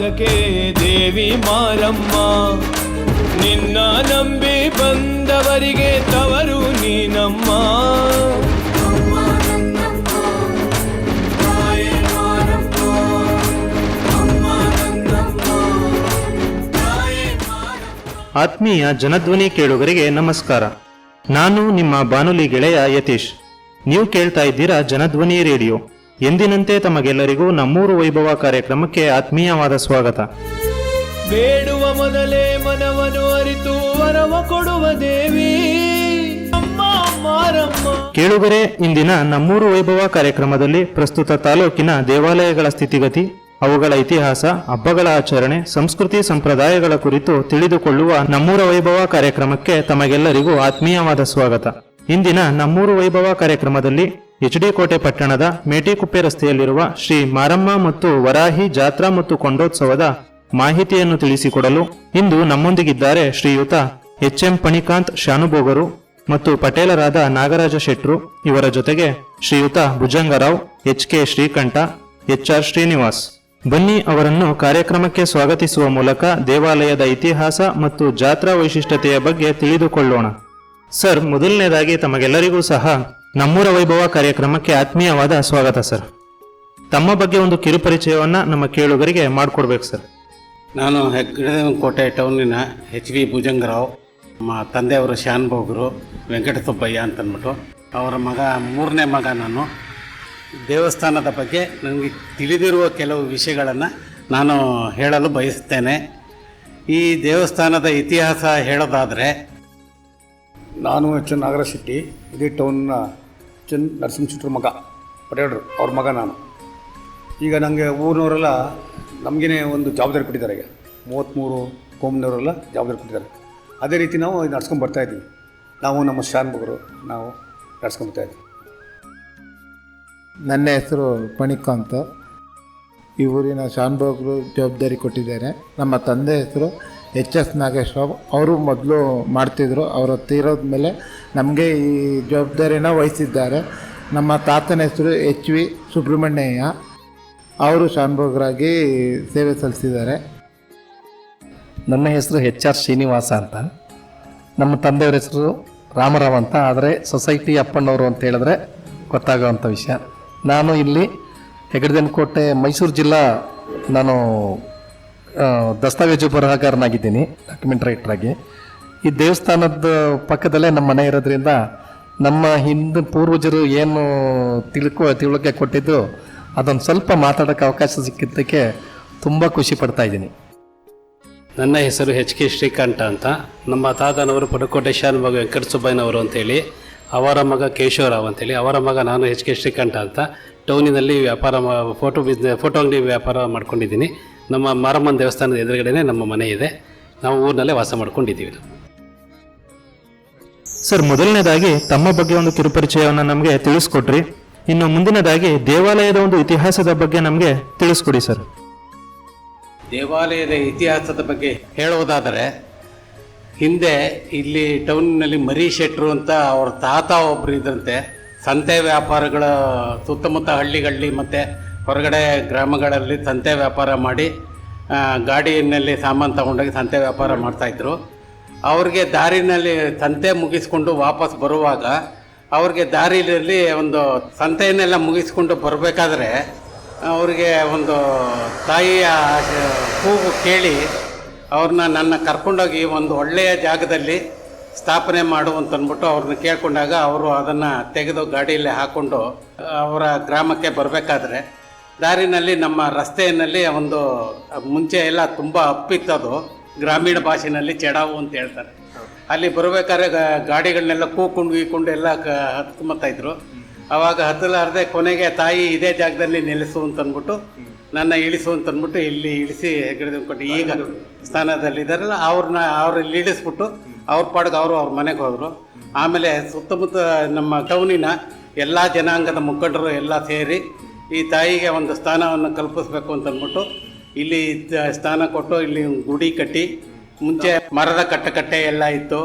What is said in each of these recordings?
ಪಾದಕ್ಕೆ ದೇವಿ ಮಾರಮ್ಮ. ನಿನ್ನ ನಂಬಿ ಬಂದವರಿಗೆ ತವರು ನೀನಮ್ಮ. ಆತ್ಮೀಯ ಜನಧ್ವನಿ ಕೇಳುಗರಿಗೆ ನಮಸ್ಕಾರ. ನಾನು ನಿಮ್ಮ ಬಾನುಲಿ ಗೆಳೆಯ ಯತೀಶ್. ನೀವು ಕೇಳ್ತಾ ಇದ್ದೀರಾ ಜನಧ್ವನಿ ರೇಡಿಯೋ. ಎಂದಿನಂತೆ ತಮಗೆಲ್ಲರಿಗೂ ನಮ್ಮೂರು ವೈಭವ ಕಾರ್ಯಕ್ರಮಕ್ಕೆ ಆತ್ಮೀಯವಾದ ಸ್ವಾಗತ. ಬೇಡುವ ಮೊದಲೇ ಮನವನು ಅರಿತು ವರವ ಕೊಡುವ ದೇವಿ. ಕೇಳುಗರೆ ಇಂದಿನ ನಮ್ಮೂರು ವೈಭವ ಕಾರ್ಯಕ್ರಮದಲ್ಲಿ ಪ್ರಸ್ತುತ ತಾಲೂಕಿನ ದೇವಾಲಯಗಳ ಸ್ಥಿತಿಗತಿ ಅವುಗಳ ಇತಿಹಾಸ ಹಬ್ಬಗಳ ಆಚರಣೆ ಸಂಸ್ಕೃತಿ ಸಂಪ್ರದಾಯಗಳ ಕುರಿತು ತಿಳಿದುಕೊಳ್ಳುವ ನಮ್ಮೂರ ವೈಭವ ಕಾರ್ಯಕ್ರಮಕ್ಕೆ ತಮಗೆಲ್ಲರಿಗೂ ಆತ್ಮೀಯವಾದ ಸ್ವಾಗತ. ಇಂದಿನ ನಮ್ಮೂರು ವೈಭವ ಕಾರ್ಯಕ್ರಮದಲ್ಲಿ ಎಚ್ ಡಿ ಕೋಟೆ ಪಟ್ಟಣದ ಮೇಟಿಕುಪ್ಪೆ ರಸ್ತೆಯಲ್ಲಿರುವ ಶ್ರೀ ಮಾರಮ್ಮ ಮತ್ತು ವರಾಹಿ ಜಾತ್ರಾ ಮತ್ತು ಕೊಂಡೋತ್ಸವದ ಮಾಹಿತಿಯನ್ನು ತಿಳಿಸಿಕೊಡಲು ಇಂದು ನಮ್ಮೊಂದಿಗಿದ್ದಾರೆ ಶ್ರೀಯುತ ಎಚ್ ಎಂ ಪಣಿಕಾಂತ್ ಶಾನುಭೋಗರು ಮತ್ತು ಪಟೇಲರಾದ ನಾಗರಾಜ ಶೆಟ್ರು. ಇವರ ಜೊತೆಗೆ ಶ್ರೀಯುತ Bhujangarao, H K Srikanta, H R Srinivas. ಬನ್ನಿ ಅವರನ್ನು ಕಾರ್ಯಕ್ರಮಕ್ಕೆ ಸ್ವಾಗತಿಸುವ ಮೂಲಕ ದೇವಾಲಯದ ಇತಿಹಾಸ ಮತ್ತು ಜಾತ್ರಾ ವೈಶಿಷ್ಟ್ಯತೆಯ ಬಗ್ಗೆ ತಿಳಿದುಕೊಳ್ಳೋಣ. ಸರ್, ಮೊದಲನೇದಾಗಿ ತಮಗೆಲ್ಲರಿಗೂ ಸಹ ನಮ್ಮೂರ ವೈಭವ ಕಾರ್ಯಕ್ರಮಕ್ಕೆ ಆತ್ಮೀಯವಾದ ಸ್ವಾಗತ ಸರ್. ತಮ್ಮ ಬಗ್ಗೆ ಒಂದು ಕಿರುಪರಿಚಯವನ್ನು ನಮ್ಮ ಕೇಳುಗರಿಗೆ ಮಾಡಿಕೊಡ್ಬೇಕು ಸರ್. ನಾನು ಹೆಗ್ಗಡೆ ಕೋಟೆ ಟೌನಿನ ಎಚ್ ವಿ ಭುಜಂಗರಾವ್ ನಮ್ಮ ತಂದೆಯವರು ಶಾನ್ಭೋಗರು ವೆಂಕಟಸುಬ್ಬಯ್ಯ ಅಂತಂದ್ಬಿಟ್ಟು ಅವರ ಮಗ ಮೂರನೇ ಮಗ ನಾನು. ದೇವಸ್ಥಾನದ ಬಗ್ಗೆ ನನಗೆ ತಿಳಿದಿರುವ ಕೆಲವು ವಿಷಯಗಳನ್ನು ನಾನು ಹೇಳಲು ಬಯಸುತ್ತೇನೆ. ಈ ದೇವಸ್ಥಾನದ ಇತಿಹಾಸ ಹೇಳೋದಾದರೆ ನಾನು ಎಚ್ ಎನ್ ನಾಗರಶೆಟ್ಟಿ ಶೆಟ್ಟಿ ಇದೇ ಟೌನ್ನ ಎನ್ ನರಸಿಂಹ ಮಗ ಪಟೇಲ್ರು ಅವ್ರ ಮಗ ನಾನು. ಈಗ ನನಗೆ ಊರಿನವರೆಲ್ಲ ನಮಗೇ ಒಂದು ಜವಾಬ್ದಾರಿ ಕೊಟ್ಟಿದ್ದಾರೆ ಈಗ. ಮೂವತ್ತ್ಮೂರು ಕೋಮ್ನವರೆಲ್ಲ ಜವಾಬ್ದಾರಿ ಕೊಟ್ಟಿದ್ದಾರೆ. ಅದೇ ರೀತಿ ನಾವು ನಡ್ಸ್ಕೊಂಡು ಬರ್ತಾ ಇದ್ದೀವಿ. ನಾವು ನಮ್ಮ ಶಾನ್ ಮಗರು ನಾವು ನಡ್ಸ್ಕೊಂಡು ಬರ್ತಾ ಇದ್ದೀವಿ. ನನ್ನ ಹೆಸರು ಪಣಿಕಾಂತ್ ಈ ಊರಿನ ಶಾನ್ಭೋಗರು ಜವಾಬ್ದಾರಿ ಕೊಟ್ಟಿದ್ದಾರೆ. ನಮ್ಮ ತಂದೆ ಹೆಸರು ಎಚ್ ಎಸ್ ನಾಗೇಶ್ವರ್ ಅವರು ಮೊದಲು ಮಾಡ್ತಿದ್ರು. ಅವರು ತೀರೋದ ಮೇಲೆ ನಮಗೆ ಈ ಜವಾಬ್ದಾರಿನ ವಹಿಸಿದ್ದಾರೆ. ನಮ್ಮ ತಾತನ ಹೆಸರು ಎಚ್ ವಿ ಸುಬ್ರಹ್ಮಣ್ಯಯ್ಯ. ಅವರು ಶಾನ್ಭೋಗರಾಗಿ ಸೇವೆ ಸಲ್ಲಿಸಿದ್ದಾರೆ. ನನ್ನ ಹೆಸರು ಎಚ್ ಆರ್ ಶ್ರೀನಿವಾಸ ಅಂತ. ನಮ್ಮ ತಂದೆಯವ್ರ ಹೆಸರು ರಾಮರಾವ್ ಅಂತ. ಆದರೆ ಸೊಸೈಟಿ ಅಪ್ಪಣ್ಣವರು ಅಂತ ಹೇಳಿದ್ರೆ ಗೊತ್ತಾಗೋವಂಥ ವಿಷಯ. ನಾನು ಇಲ್ಲಿ ಹೆಗಡದನಕೋಟೆ ಮೈಸೂರು ಜಿಲ್ಲಾ ನಾನು ದಸ್ತಾವೇಜು ಬರಹಗಾರನಾಗಿದ್ದೀನಿ ಡಾಕ್ಯುಮೆಂಟ್ ರೈಟ್ರಾಗಿ ಈ ದೇವಸ್ಥಾನದ ಪಕ್ಕದಲ್ಲೇ ನಮ್ಮ ಮನೆ ಇರೋದ್ರಿಂದ ನಮ್ಮ ಹಿಂದೆ ಪೂರ್ವಜರು ಏನು ತಿಳ್ಕೊ, ತಿಳುವಳಿಕೆ ಕೊಟ್ಟಿದ್ದು ಅದೊಂದು ಸ್ವಲ್ಪ ಮಾತಾಡೋಕ್ಕೆ ಅವಕಾಶ ಸಿಕ್ಕಿದ್ದಕ್ಕೆ ತುಂಬ ಖುಷಿ ಪಡ್ತಾ ಇದ್ದೀನಿ. ನನ್ನ ಹೆಸರು ಎಚ್ ಕೆ ಶ್ರೀಕಂಠ ಅಂತ. ನಮ್ಮ ತಾತನವರು ಪಡುಕೋಟೆ ಶಾನ್ಭಾಗ ವೆಂಕಟಸುಬ್ಬಯ್ಯನವರು ಅಂತೇಳಿ. ಅವರ ಮಗ ಕೇಶವರಾವ್ ಅಂತೇಳಿ. ಅವರ ಮಗ ನಾನು ಎಚ್ ಕೆ ಶ್ರೀಕಂಠ ಅಂತ. ಟೌನಿನಲ್ಲಿ ವ್ಯಾಪಾರ ಮಾ- ಫೋಟೋ ಬಿಸ್ನೆ ಫೋಟೋ ಅಂಗಡಿ ವ್ಯಾಪಾರ ಮಾಡ್ಕೊಂಡಿದ್ದೀನಿ. ನಮ್ಮ ಮಾರಮ್ಮನ ದೇವಸ್ಥಾನದ ಎದುರುಗಡೆನೇ ನಮ್ಮ ಮನೆ ಇದೆ. ನಾವು ಊರಿನಲ್ಲೇ ವಾಸ ಮಾಡ್ಕೊಂಡಿದ್ದೀವಿ ಸರ್ ಮೊದಲನೇದಾಗಿ ತಮ್ಮ ಬಗ್ಗೆ ಒಂದು ಕಿರುಪರಿಚಯವನ್ನು ನಮಗೆ ತಿಳಿಸ್ಕೊಟ್ರಿ. ಇನ್ನು ಮುಂದಿನದಾಗಿ ದೇವಾಲಯದ ಒಂದು ಇತಿಹಾಸದ ಬಗ್ಗೆ ನಮಗೆ ತಿಳಿಸ್ಕೊಡಿ ಸರ್. ದೇವಾಲಯದ ಇತಿಹಾಸದ ಬಗ್ಗೆ ಹೇಳುವುದಾದರೆ ಹಿಂದೆ ಇಲ್ಲಿ ಟೌನ್ನಲ್ಲಿ ಮರಿ ಶೆಟ್ರು ಅಂತ ಅವ್ರ ತಾತ ಒಬ್ಬರು ಇದ್ರಂತೆ. ಸಂತೆ ವ್ಯಾಪಾರಗಳ ಸುತ್ತಮುತ್ತ ಹಳ್ಳಿಗಳಲ್ಲಿ ಮತ್ತು ಹೊರಗಡೆ ಗ್ರಾಮಗಳಲ್ಲಿ ಸಂತೆ ವ್ಯಾಪಾರ ಮಾಡಿ ಗಾಡಿಯಲ್ಲಿ ಸಾಮಾನು ತಗೊಂಡೋಗಿ ಸಂತೆ ವ್ಯಾಪಾರ ಮಾಡ್ತಾಯಿದ್ರು ಅವ್ರಿಗೆ ದಾರಿನಲ್ಲಿ ಸಂತೆ ಮುಗಿಸ್ಕೊಂಡು ವಾಪಸ್ ಬರುವಾಗ ಅವ್ರಿಗೆ ದಾರಿಯಲ್ಲಿ ಒಂದು ಸಂತೆಯನ್ನೆಲ್ಲ ಮುಗಿಸ್ಕೊಂಡು ಬರಬೇಕಾದ್ರೆ ಅವ್ರಿಗೆ ಒಂದು ತಾಯಿಯ ಕೂಗು ಕೇಳಿ ಅವ್ರನ್ನ ನನ್ನ ಕರ್ಕೊಂಡೋಗಿ ಒಂದು ಒಳ್ಳೆಯ ಜಾಗದಲ್ಲಿ ಸ್ಥಾಪನೆ ಮಾಡು ಅಂತಂದ್ಬಿಟ್ಟು ಅವ್ರನ್ನ ಕೇಳಿಕೊಂಡಾಗ ಅವರು ಅದನ್ನು ತೆಗೆದು ಗಾಡಿಯಲ್ಲಿ ಹಾಕ್ಕೊಂಡು ಅವರ ಗ್ರಾಮಕ್ಕೆ ಬರಬೇಕಾದ್ರೆ ದಾರಿನಲ್ಲಿ ನಮ್ಮ ರಸ್ತೆಯಲ್ಲಿ ಒಂದು ಮುಂಚೆ ಎಲ್ಲ ತುಂಬ ಅಪ್ಪಿತ್ತದು. ಗ್ರಾಮೀಣ ಭಾಷೆನಲ್ಲಿ ಚೆಡಾವು ಅಂತ ಹೇಳ್ತಾರೆ. ಅಲ್ಲಿ ಬರಬೇಕಾದ್ರೆ ಗಾಡಿಗಳನ್ನೆಲ್ಲ ಕೂಕೊಂಡು ಗೀಕೊಂಡು ಎಲ್ಲ ಕ ಆವಾಗ ಅವಾಗ ಹತ್ತಲಾರದೆ ಕೊನೆಗೆ ತಾಯಿ ಇದೇ ಜಾಗದಲ್ಲಿ ನಿಲ್ಲಿಸು ಅಂತಂದ್ಬಿಟ್ಟು ನನ್ನ ಇಳಿಸು ಅಂತಂದ್ಬಿಟ್ಟು ಇಲ್ಲಿ ಇಳಿಸಿ ಹೆಗ್ಗಡೆ ಈಗ ಸ್ಥಾನದಲ್ಲಿದ್ದಾರಲ್ಲ ಅವ್ರನ್ನ ಅವ್ರಲ್ಲಿ ಇಳಿಸ್ಬಿಟ್ಟು ಅವ್ರ ಪಾಡ್ಗೆ ಅವರು ಅವ್ರ ಮನೆಗೆ ಹೋದರು. ಆಮೇಲೆ ಸುತ್ತಮುತ್ತ ನಮ್ಮ ಟೌನಿನ ಎಲ್ಲ ಜನಾಂಗದ ಮುಖಂಡರು ಎಲ್ಲ ಸೇರಿ ಈ ತಾಯಿಗೆ ಒಂದು ಸ್ಥಾನವನ್ನು ಕಲ್ಪಿಸ್ಬೇಕು ಅಂತಂದ್ಬಿಟ್ಟು ಇಲ್ಲಿ ಸ್ಥಾನ ಕೊಟ್ಟು ಇಲ್ಲಿ ಗುಡಿ ಕಟ್ಟಿ ಮುಂಚೆ ಮರದ ಕಟ್ಟಕಟ್ಟೆ ಎಲ್ಲ ಇತ್ತು.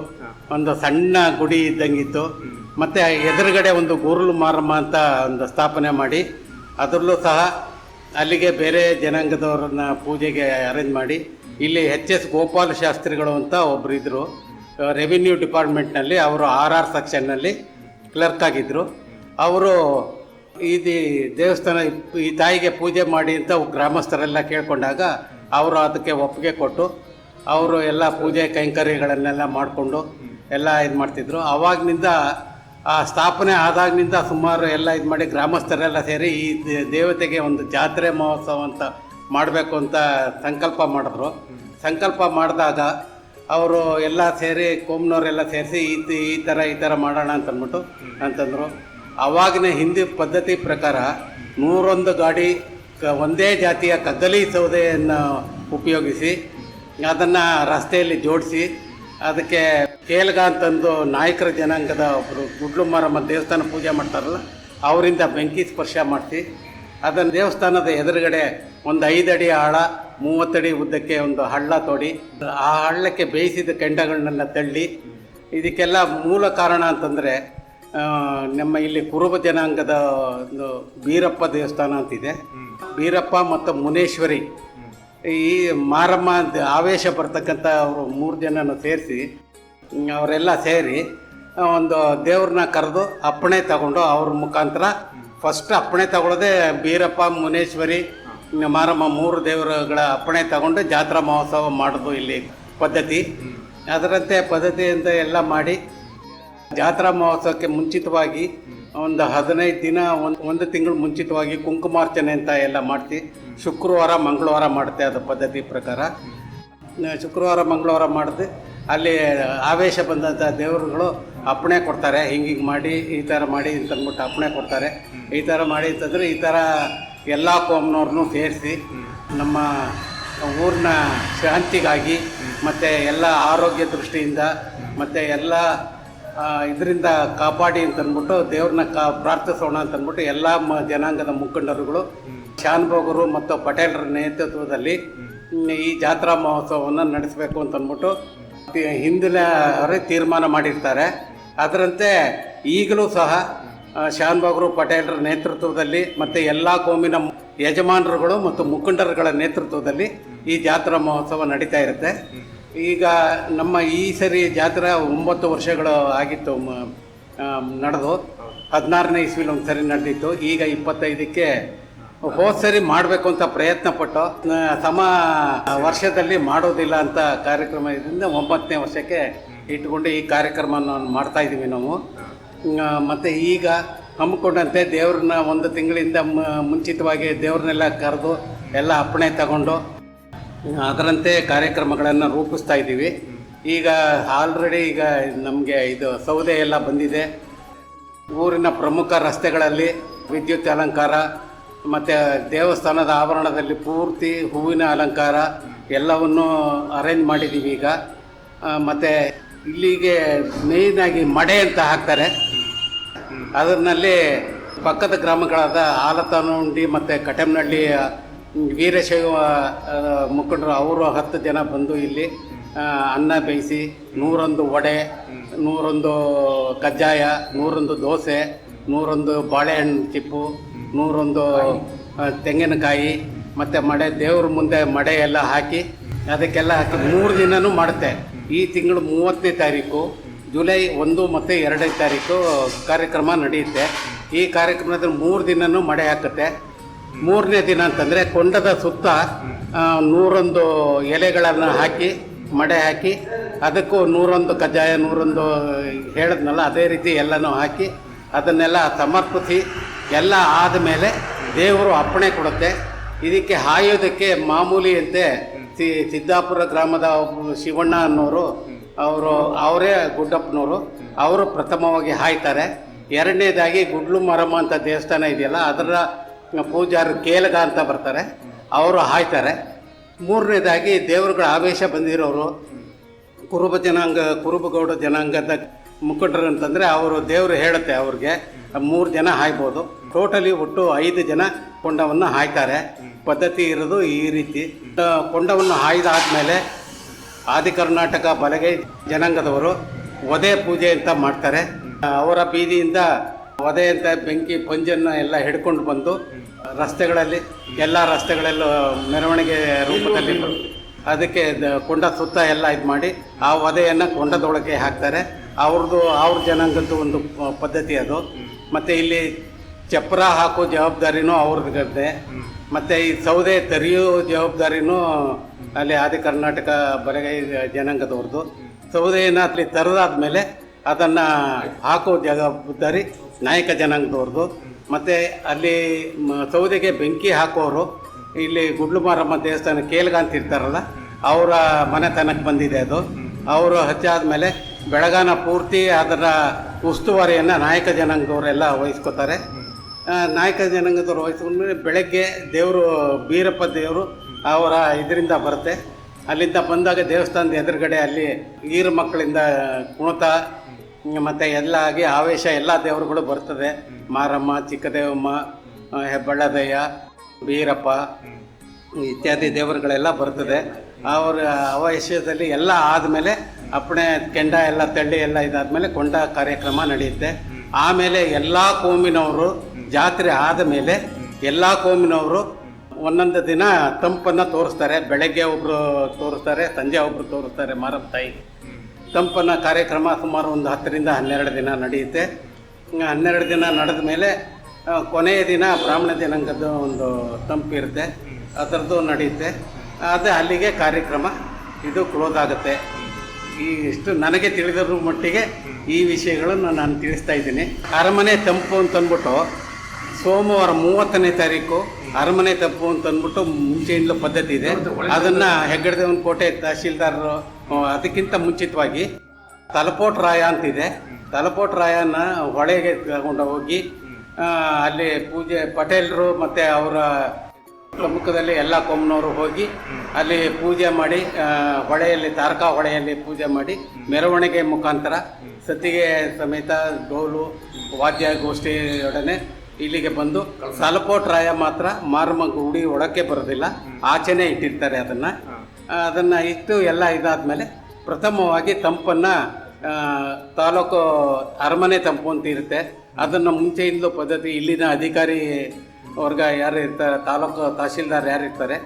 ಒಂದು ಸಣ್ಣ ಗುಡಿ ಇದ್ದಂಗಿತ್ತು. ಮತ್ತು ಎದುರುಗಡೆ ಒಂದು ಗೋರ್ಲು ಮಾರಮ್ಮ ಅಂತ ಒಂದು ಸ್ಥಾಪನೆ ಮಾಡಿ. ಅದರಲ್ಲೂ ಸಹ ಅಲ್ಲಿಗೆ ಬೇರೆ ಜನಾಂಗದವರನ್ನ ಪೂಜೆಗೆ ಅರೇಂಜ್ ಮಾಡಿ, ಇಲ್ಲಿ ಎಚ್ ಎಸ್ ಗೋಪಾಲ ಶಾಸ್ತ್ರಿಗಳು ಅಂತ ಒಬ್ಬರು ಇದ್ದರು ರೆವಿನ್ಯೂ ಡಿಪಾರ್ಟ್ಮೆಂಟ್ನಲ್ಲಿ ಅವರು ಆರ್ ಆರ್ ಸೆಕ್ಷನ್ನಲ್ಲಿ ಕ್ಲರ್ಕ್ ಆಗಿದ್ದರು ಅವರು ಇದು ದೇವಸ್ಥಾನ ಈ ತಾಯಿಗೆ ಪೂಜೆ ಮಾಡಿ ಅಂತ ಗ್ರಾಮಸ್ಥರೆಲ್ಲ ಕೇಳಿಕೊಂಡಾಗ ಅವರು ಅದಕ್ಕೆ ಒಪ್ಪಿಗೆ ಕೊಟ್ಟು, ಅವರು ಎಲ್ಲ ಪೂಜೆ ಕೈಂಕರ್ಯಗಳನ್ನೆಲ್ಲ ಮಾಡಿಕೊಂಡು ಎಲ್ಲ ಇದು ಮಾಡ್ತಿದ್ರು ಅವಾಗಿನಿಂದ ಆ ಸ್ಥಾಪನೆ ಆದಾಗಿನಿಂದ ಸುಮಾರು ಎಲ್ಲ ಇದು ಮಾಡಿ ಗ್ರಾಮಸ್ಥರೆಲ್ಲ ಸೇರಿ ಈ ದೇವತೆಗೆ ಒಂದು ಜಾತ್ರೆ ಮಹೋತ್ಸವ ಅಂತ ಮಾಡಬೇಕು ಅಂತ ಸಂಕಲ್ಪ ಮಾಡಿದ್ರು. ಸಂಕಲ್ಪ ಮಾಡಿದಾಗ ಅವರು ಎಲ್ಲ ಸೇರಿ ಕೋಮ್ನವರೆಲ್ಲ ಸೇರಿಸಿ ಈ ಈ ಥರ ಈ ಥರ ಮಾಡೋಣ ಅಂತಂದ್ಬಿಟ್ಟು ಅಂತಂದರು. ಆವಾಗಿನ ಹಿಂದಿ ಪದ್ಧತಿ ಪ್ರಕಾರ ನೂರೊಂದು ಗಾಡಿ ಕ, ಒಂದೇ ಜಾತಿಯ ಕಗ್ಗಲಿ ಸೌದೆಯನ್ನು ಉಪಯೋಗಿಸಿ ಅದನ್ನು ರಸ್ತೆಯಲ್ಲಿ ಜೋಡಿಸಿ ಅದಕ್ಕೆ ಕೇಲ್ಗ ಅಂತಂದು ನಾಯಕರ ಜನಾಂಗದ ಒಬ್ಬರು ಗುಡ್ಲು ಮಾರಮ್ಮ ದೇವಸ್ಥಾನ ಪೂಜೆ ಮಾಡ್ತಾರಲ್ಲ ಅವರಿಂದ ಬೆಂಕಿ ಸ್ಪರ್ಶ ಮಾಡಿಸಿ ಅದನ್ನು ದೇವಸ್ಥಾನದ ಎದುರುಗಡೆ ಒಂದು ಐದು ಅಡಿ ಆಳ ಮೂವತ್ತಡಿ ಉದ್ದಕ್ಕೆ ಒಂದು ಹಳ್ಳ ತೋಡಿ ಆ ಹಳ್ಳಕ್ಕೆ ಬೇಯಿಸಿದ ಕೆಂಡಗಳನ್ನೆಲ್ಲ ತಳ್ಳಿ ಇದಕ್ಕೆಲ್ಲ ಮೂಲ ಕಾರಣ ಅಂತಂದರೆ ನಮ್ಮ ಇಲ್ಲಿ ಕುರುಬ ಜನಾಂಗದ ಒಂದು ಬೀರಪ್ಪ ದೇವಸ್ಥಾನ ಅಂತಿದೆ. ಬೀರಪ್ಪ ಮತ್ತು ಮುನೇಶ್ವರಿ ಈ ಮಾರಮ್ಮ ಆವೇಶ ಬರ್ತಕ್ಕಂಥ ಅವರು ಮೂರು ಜನನ ಸೇರಿಸಿ ಅವರೆಲ್ಲ ಸೇರಿ ಒಂದು ದೇವ್ರನ್ನ ಕರೆದು ಅಪ್ಪಣೆ ತಗೊಂಡು ಅವ್ರ ಮುಖಾಂತರ ಫಸ್ಟ್ ಅಪ್ಪಣೆ ತಗೊಳ್ಳೋದೇ ಬೀರಪ್ಪ, ಮುನೇಶ್ವರಿ ಮಾರಮ್ಮ ಮೂರು ದೇವರುಗಳ ಅಪ್ಪಣೆ ತಗೊಂಡು ಜಾತ್ರಾ ಮಹೋತ್ಸವ ಮಾಡೋದು ಇಲ್ಲಿ ಪದ್ಧತಿ. ಅದರಂತೆ ಪದ್ಧತಿಯಿಂದ ಎಲ್ಲ ಮಾಡಿ ಜಾತ್ರಾ ಮಹೋತ್ಸವಕ್ಕೆ ಮುಂಚಿತವಾಗಿ ಒಂದು ಹದಿನೈದು ದಿನ, ಒಂದು ಒಂದು ತಿಂಗಳು ಮುಂಚಿತವಾಗಿ ಕುಂಕುಮಾರ್ಚನೆ ಅಂತ ಎಲ್ಲ ಮಾಡ್ತಿ. ಶುಕ್ರವಾರ, ಮಂಗಳವಾರ ಮಾಡುತ್ತೆ ಅದು ಪದ್ಧತಿ ಪ್ರಕಾರ. ಶುಕ್ರವಾರ, ಮಂಗಳವಾರ ಮಾಡಿದೆ. ಅಲ್ಲಿ ಆವೇಶ ಬಂದಂಥ ದೇವರುಗಳು ಅಪ್ಪಣೆ ಕೊಡ್ತಾರೆ. ಹಿಂಗೆ ಹಿಂಗೆ ಮಾಡಿ, ಈ ಥರ ಮಾಡಿ ಅಂತ ಅಂದ್ಬಿಟ್ಟು ಅಪ್ಪಣೆ ಕೊಡ್ತಾರೆ. ಈ ಥರ ಮಾಡಿ ಅಂತಂದರೆ ಈ ಥರ ಎಲ್ಲ ಕೋಮ್ನವ್ರನ್ನೂ ಸೇರಿಸಿ ನಮ್ಮ ಊರಿನ ಶಾಂತಿಗಾಗಿ ಮತ್ತು ಎಲ್ಲ ಆರೋಗ್ಯ ದೃಷ್ಟಿಯಿಂದ ಮತ್ತು ಎಲ್ಲ ಇದರಿಂದ ಕಾಪಾಡಿ ಅಂತ ಅಂದ್ಬಿಟ್ಟು ದೇವ್ರನ್ನ ಕಾ ಪ್ರಾರ್ಥಿಸೋಣ ಅಂತ ಅಂದ್ಬಿಟ್ಟು ಎಲ್ಲ ಮ ಜನಾಂಗದ ಮುಖಂಡರುಗಳು ಶಾನ್ಭೋಗರು ಮತ್ತು ಪಟೇಲರ ನೇತೃತ್ವದಲ್ಲಿ ಈ ಜಾತ್ರಾ ಮಹೋತ್ಸವವನ್ನು ನಡೆಸಬೇಕು ಅಂತ ಅಂದ್ಬಿಟ್ಟು ತಿ- ಹಿಂದಿನ ಅವರೇ ತೀರ್ಮಾನ ಮಾಡಿರ್ತಾರೆ. ಅದರಂತೆ ಈಗಲೂ ಸಹ ಶಾನ್ಭೋಗರು ಪಟೇಲರ ನೇತೃತ್ವದಲ್ಲಿ ಮತ್ತು ಎಲ್ಲ ಕೋಮಿನ ಯಜಮಾನರುಗಳು ಮತ್ತು ಮುಖಂಡರುಗಳ ನೇತೃತ್ವದಲ್ಲಿ ಈ ಜಾತ್ರಾ ಮಹೋತ್ಸವ ನಡೀತಾ ಇರುತ್ತೆ. ಈಗ ನಮ್ಮ ಈ ಸರಿ ಜಾತ್ರೆ ಒಂಬತ್ತು ವರ್ಷಗಳು ಆಗಿತ್ತು ನಡೆದು. ಹದಿನಾರನೇ ಇಸ್ವಿಲಿ ಒಂದು ಸರಿ ನಡೆದಿತ್ತು. ಈಗ ಇಪ್ಪತ್ತೈದಕ್ಕೆ ಹೋದ ಸರಿ ಮಾಡಬೇಕು ಅಂತ ಪ್ರಯತ್ನ ಪಟ್ಟು ಸಮ ವರ್ಷದಲ್ಲಿ ಮಾಡೋದಿಲ್ಲ ಅಂತ ಕಾರ್ಯಕ್ರಮ ಇದರಿಂದ ಒಂಬತ್ತನೇ ವರ್ಷಕ್ಕೆ ಇಟ್ಕೊಂಡು ಈ ಕಾರ್ಯಕ್ರಮವನ್ನು ಮಾಡ್ತಾ ಇದ್ದೀವಿ ನಾವು. ಮತ್ತೆ ಈಗ ಹಮ್ಮಿಕೊಂಡಂತೆ ದೇವ್ರನ್ನ ಒಂದು ತಿಂಗಳಿಂದ ಮುಂಚಿತವಾಗಿ ದೇವ್ರನ್ನೆಲ್ಲ ಕರೆದು ಎಲ್ಲ ಅಪ್ಪಣೆ ತಗೊಂಡು ಅದರಂತೆ ಕಾರ್ಯಕ್ರಮಗಳನ್ನು ರೂಪಿಸ್ತಾ ಇದ್ದೀವಿ. ಈಗ ಆಲ್ರೆಡಿ ಈಗ ನಮಗೆ ಇದು ಸೌದೆ ಎಲ್ಲ ಬಂದಿದೆ. ಊರಿನ ಪ್ರಮುಖ ರಸ್ತೆಗಳಲ್ಲಿ ವಿದ್ಯುತ್ ಅಲಂಕಾರ, ಮತ್ತು ದೇವಸ್ಥಾನದ ಆವರಣದಲ್ಲಿ ಪೂರ್ತಿ ಹೂವಿನ ಅಲಂಕಾರ ಎಲ್ಲವನ್ನು ಅರೇಂಜ್ ಮಾಡಿದ್ದೀವಿ ಈಗ. ಮತ್ತು ಇಲ್ಲಿಗೆ ಮೇಯ್ನಾಗಿ ಮಡೆ ಅಂತ ಹಾಕ್ತಾರೆ. ಅದರಲ್ಲಿ ಪಕ್ಕದ ಗ್ರಾಮಗಳಾದ ಆಲತನುಂಡಿ ಮತ್ತು ಕಟೆಮ್ನಹಳ್ಳಿ ವೀರಶೈವ ಮುಖಂಡರು ಅವರು ಹತ್ತು ಜನ ಬಂದು ಇಲ್ಲಿ ಅನ್ನ ಬೇಯಿಸಿ, ನೂರೊಂದು ವಡೆ, ನೂರೊಂದು ಕಜ್ಜಾಯ, ನೂರೊಂದು ದೋಸೆ, ನೂರೊಂದು ಬಾಳೆಹಣ್ಣು ಚಿಪ್ಪು, ನೂರೊಂದು ತೆಂಗಿನಕಾಯಿ, ಮತ್ತು ಮಡೆ, ದೇವ್ರ ಮುಂದೆ ಮಡೆ ಎಲ್ಲ ಹಾಕಿ, ಅದಕ್ಕೆಲ್ಲ ಹಾಕಿ ಮೂರು ದಿನನೂ ಮಾಡುತ್ತೆ. ಈ ತಿಂಗಳು ಮೂವತ್ತನೇ ತಾರೀಕು, ಜುಲೈ ಒಂದು ಮತ್ತು ಎರಡನೇ ತಾರೀಕು ಕಾರ್ಯಕ್ರಮ ನಡೆಯುತ್ತೆ. ಈ ಕಾರ್ಯಕ್ರಮದಲ್ಲಿ ಮೂರು ದಿನನೂ ಮಡೆ ಹಾಕುತ್ತೆ. ಮೂರನೇ ದಿನ ಅಂತಂದರೆ ಕೊಂಡದ ಸುತ್ತ ನೂರೊಂದು ಎಲೆಗಳನ್ನು ಹಾಕಿ, ಮಡೆ ಹಾಕಿ, ಅದಕ್ಕೂ ನೂರೊಂದು ಕಜ್ಜಾಯ, ನೂರೊಂದು ಹೇಳಿದ್ನಲ್ಲ, ಅದೇ ರೀತಿ ಎಲ್ಲನೂ ಹಾಕಿ, ಅದನ್ನೆಲ್ಲ ಸಮರ್ಪಿಸಿ, ಎಲ್ಲ ಆದಮೇಲೆ ದೇವರು ಅಪ್ಪಣೆ ಕೊಡುತ್ತೆ. ಇದಕ್ಕೆ ಹಾಯೋದಕ್ಕೆ ಮಾಮೂಲಿಯಂತೆ ಸಿ, ಸಿದ್ದಾಪುರ ಗ್ರಾಮದ ಶಿವಣ್ಣ ಅನ್ನೋರು, ಅವರು, ಅವರೇ ಗುಡ್ಡಪ್ಪನವರು, ಅವರು ಪ್ರಥಮವಾಗಿ ಹಾಯ್ತಾರೆ. ಎರಡನೇದಾಗಿ ಗುಡ್ಲು ಮರಮ್ಮ ಅಂತ ದೇವಸ್ಥಾನ ಇದೆಯಲ್ಲ, ಅದರ ಪೂಜಾರು ಕೇಲಗ ಅಂತ ಬರ್ತಾರೆ. ಅವರು ಹಾಯ್ತಾರೆ. ಮೂರನೇದಾಗಿ ದೇವರುಗಳ ಆವೇಶ ಬಂದಿರೋರು. ಕುರುಬ ಜನಾಂಗ, ಕುರುಬಗೌಡ ಜನಾಂಗದ ಮುಖಂಡರು ಅಂತಂದರೆ ಅವರು ದೇವರು ಹೇಳುತ್ತೆ ಅವ್ರಿಗೆ. ಮೂರು ಜನ ಹಾಯ್ಬೋದು. ಟೋಟಲಿ ಒಟ್ಟು ಐದು ಜನ ಕೊಂಡವನ್ನು ಹಾಯ್ತಾರೆ. ಪದ್ಧತಿ ಇರೋದು ಈ ರೀತಿ. ಕೊಂಡವನ್ನು ಹಾಯ್ದಾದ್ಮೇಲೆ ಆದಿ ಕರ್ನಾಟಕ ಬಲಗೈ ಜನಾಂಗದವರು ಒದೆ ಪೂಜೆ ಅಂತ ಮಾಡ್ತಾರೆ. ಅವರ ಬೀದಿಯಿಂದ ಒದೆ ಅಂತ ಬೆಂಕಿ ಪಂಜನ್ನು ಎಲ್ಲ ಹಿಡ್ಕೊಂಡು ಬಂದು ರಸ್ತೆಗಳಲ್ಲಿ ಎಲ್ಲ ರಸ್ತೆಗಳಲ್ಲೂ ಮೆರವಣಿಗೆ ರೂಪದಲ್ಲಿ ಅದಕ್ಕೆ ಕೊಂಡ ಸುತ್ತ ಎಲ್ಲ ಇದು ಮಾಡಿ ಆ ಒದೆಯನ್ನು ಕೊಂಡದೊಳಗೆ ಹಾಕ್ತಾರೆ. ಅವ್ರದ್ದು ಅವ್ರ ಜನಾಂಗದ್ದು ಒಂದು ಪದ್ಧತಿ ಅದು. ಮತ್ತು ಇಲ್ಲಿ ಚಪ್ಪರ ಹಾಕೋ ಜವಾಬ್ದಾರಿನೂ ಅವ್ರದ್ದೇ. ಮತ್ತು ಈ ಸೌದೆ ತರಿಯೋ ಜವಾಬ್ದಾರಿನೂ ಅಲ್ಲಿ ಆದಿ ಕರ್ನಾಟಕ ಬಲಗೈ ಜನಾಂಗದವ್ರದ್ದು ಸೌದೆಯನ್ನು ಅಲ್ಲಿ ತರದಾದ ಮೇಲೆ ಅದನ್ನು ಹಾಕೋ ಜವಾಬ್ದಾರಿ ನಾಯಕ ಜನಾಂಗದವ್ರದ್ದು ಮತ್ತು ಅಲ್ಲಿ ಸೌದೆಗೆ ಬೆಂಕಿ ಹಾಕೋರು. ಇಲ್ಲಿ ಗುಡ್ಲು ಮಾರಮ್ಮ ದೇವಸ್ಥಾನ ಕೇಲ್ಗ ಅಂತ ಇರ್ತಾರಲ್ಲ, ಅವರ ಮನೆತನಕ್ಕೆ ಬಂದಿದೆ ಅದು. ಅವರು ಹಚ್ಚಾದ್ಮೇಲೆ ಬೆಳಗಾನ ಪೂರ್ತಿ ಅದರ ಉಸ್ತುವಾರಿಯನ್ನು ನಾಯಕ ಜನಾಂಗದವರೆಲ್ಲ ವಹಿಸ್ಕೋತಾರೆ. ನಾಯಕ ಜನಾಂಗದವ್ರು ವಹಿಸ್ಕೊಂಡ್ಮೇಲೆ ಬೆಳಗ್ಗೆ ದೇವರು, ಬೀರಪ್ಪ ದೇವರು ಅವರ ಇದರಿಂದ ಬರುತ್ತೆ. ಅಲ್ಲಿಂದ ಬಂದಾಗ ದೇವಸ್ಥಾನದ ಎದುರುಗಡೆ ಅಲ್ಲಿ ಈರು ಮಕ್ಕಳಿಂದ ಕುಣಿತ ಮತ್ತು ಎಲ್ಲ ಆಗಿ ಆವೇಶ ಎಲ್ಲ ದೇವರುಗಳು ಬರ್ತದೆ. ಮಾರಮ್ಮ ಚಿಕ್ಕದೇವಮ್ಮ ಹೆಬ್ಬಳ್ಳದಯ್ಯ ಬೀರಪ್ಪ ಇತ್ಯಾದಿ ದೇವರುಗಳೆಲ್ಲ ಬರ್ತದೆ. ಅವರ ಆವೇಶದಲ್ಲಿ ಎಲ್ಲ ಆದಮೇಲೆ ಅಪ್ಪಣೆ ಕೆಂಡ ಎಲ್ಲ ತಳ್ಳಿ ಎಲ್ಲ ಇದಾದಮೇಲೆ ಕೊಂಡ ಕಾರ್ಯಕ್ರಮ ನಡೆಯುತ್ತೆ. ಆಮೇಲೆ ಎಲ್ಲ ಕೋಮಿನವರು ಜಾತ್ರೆ ಆದ ಮೇಲೆ ಎಲ್ಲ ಕೋಮಿನವರು ಒಂದೊಂದು ದಿನ ತಂಪನ್ನು ತೋರಿಸ್ತಾರೆ. ಬೆಳಗ್ಗೆ ಒಬ್ಬರು ತೋರಿಸ್ತಾರೆ ಸಂಜೆ ಒಬ್ಬರು ತೋರಿಸ್ತಾರೆ ಮಾರಮ್ಮ ತಾಯಿ. ತಂಪನ್ನ ಕಾರ್ಯಕ್ರಮ ಸುಮಾರು ಒಂದು ಹತ್ತರಿಂದ ಹನ್ನೆರಡು ದಿನ ನಡೆಯುತ್ತೆ. ಹನ್ನೆರಡು ದಿನ ನಡೆದ ಮೇಲೆ ಕೊನೆಯ ದಿನ ಬ್ರಾಹ್ಮಣ ದಿನಾಂಕದ್ದು ಒಂದು ತಂಪಿರುತ್ತೆ ಅದರದ್ದು ನಡೆಯುತ್ತೆ. ಆದರೆ ಅಲ್ಲಿಗೆ ಕಾರ್ಯಕ್ರಮ ಇದು ಕ್ಲೋಸ್ ಆಗುತ್ತೆ. ಈ ಇಷ್ಟು ನನಗೆ ತಿಳಿದಿರೋ ಮಟ್ಟಿಗೆ ಈ ವಿಷಯಗಳನ್ನು ನಾನು ತಿಳಿಸ್ತಾ ಇದ್ದೀನಿ. ಅರಮನೆ ತಂಪು ಅಂತಂದ್ಬಿಟ್ಟು ಸೋಮವಾರ ಮೂವತ್ತನೇ ತಾರೀಕು ಅರಮನೆ ತಂಪು ಅಂತಂದ್ಬಿಟ್ಟು ಮುಂಚೆಯಿಂದಲೂ ಪದ್ಧತಿ ಇದೆ. ಅದನ್ನು ಹೆಗ್ಗಡದೇವನ ಕೋಟೆ ತಹಶೀಲ್ದಾರರು ಅದಕ್ಕಿಂತ ಮುಂಚಿತವಾಗಿ ತಲಪೋಟ್ ರಾಯ ಅಂತಿದೆ. ತಲಪೋಟ್ ರಾಯನ ಹೊಳೆಗೆ ತಗೊಂಡು ಹೋಗಿ ಅಲ್ಲಿ ಪೂಜೆ ಪಟೇಲರು ಮತ್ತು ಅವರ ಪ್ರಮುಖದಲ್ಲಿ ಎಲ್ಲ ಕೊಮ್ಮನವರು ಹೋಗಿ ಅಲ್ಲಿ ಪೂಜೆ ಮಾಡಿ ಹೊಳೆಯಲ್ಲಿ, ತಾರಕಾ ಹೊಳೆಯಲ್ಲಿ ಪೂಜೆ ಮಾಡಿ ಮೆರವಣಿಗೆ ಮುಖಾಂತರ ಸತಿಗೆ ಸಮೇತ ಡೋಲು ವಾದ್ಯ ಗೋಷ್ಠಿಯೊಡನೆ ಇಲ್ಲಿಗೆ ಬಂದು ಸಲಪೋಟ್ ರಾಯ ಮಾತ್ರ ಮಾರುಮ ಗುಡಿ ಒಳಕ್ಕೆ ಬರೋದಿಲ್ಲ. ಆಚೆನೆ ಇಟ್ಟಿರ್ತಾರೆ ಅದನ್ನು. ಅದನ್ನು ಇಟ್ಟು ಎಲ್ಲ ಇದಾದ ಮೇಲೆ ಪ್ರಥಮವಾಗಿ ತಂಪನ್ನು ತಾಲೂಕು ಅರಮನೆ ತಂಪು ಅಂತ ಇರುತ್ತೆ. ಅದನ್ನು ಮುಂಚೆಯಿಂದಲೂ ಪದ್ಧತಿ ಇಲ್ಲಿನ ಅಧಿಕಾರಿ ವರ್ಗ ಯಾರು ಇರ್ತಾರೆ ತಾಲೂಕು ತಹಶೀಲ್ದಾರ್ ಯಾರು ಇರ್ತಾರೆ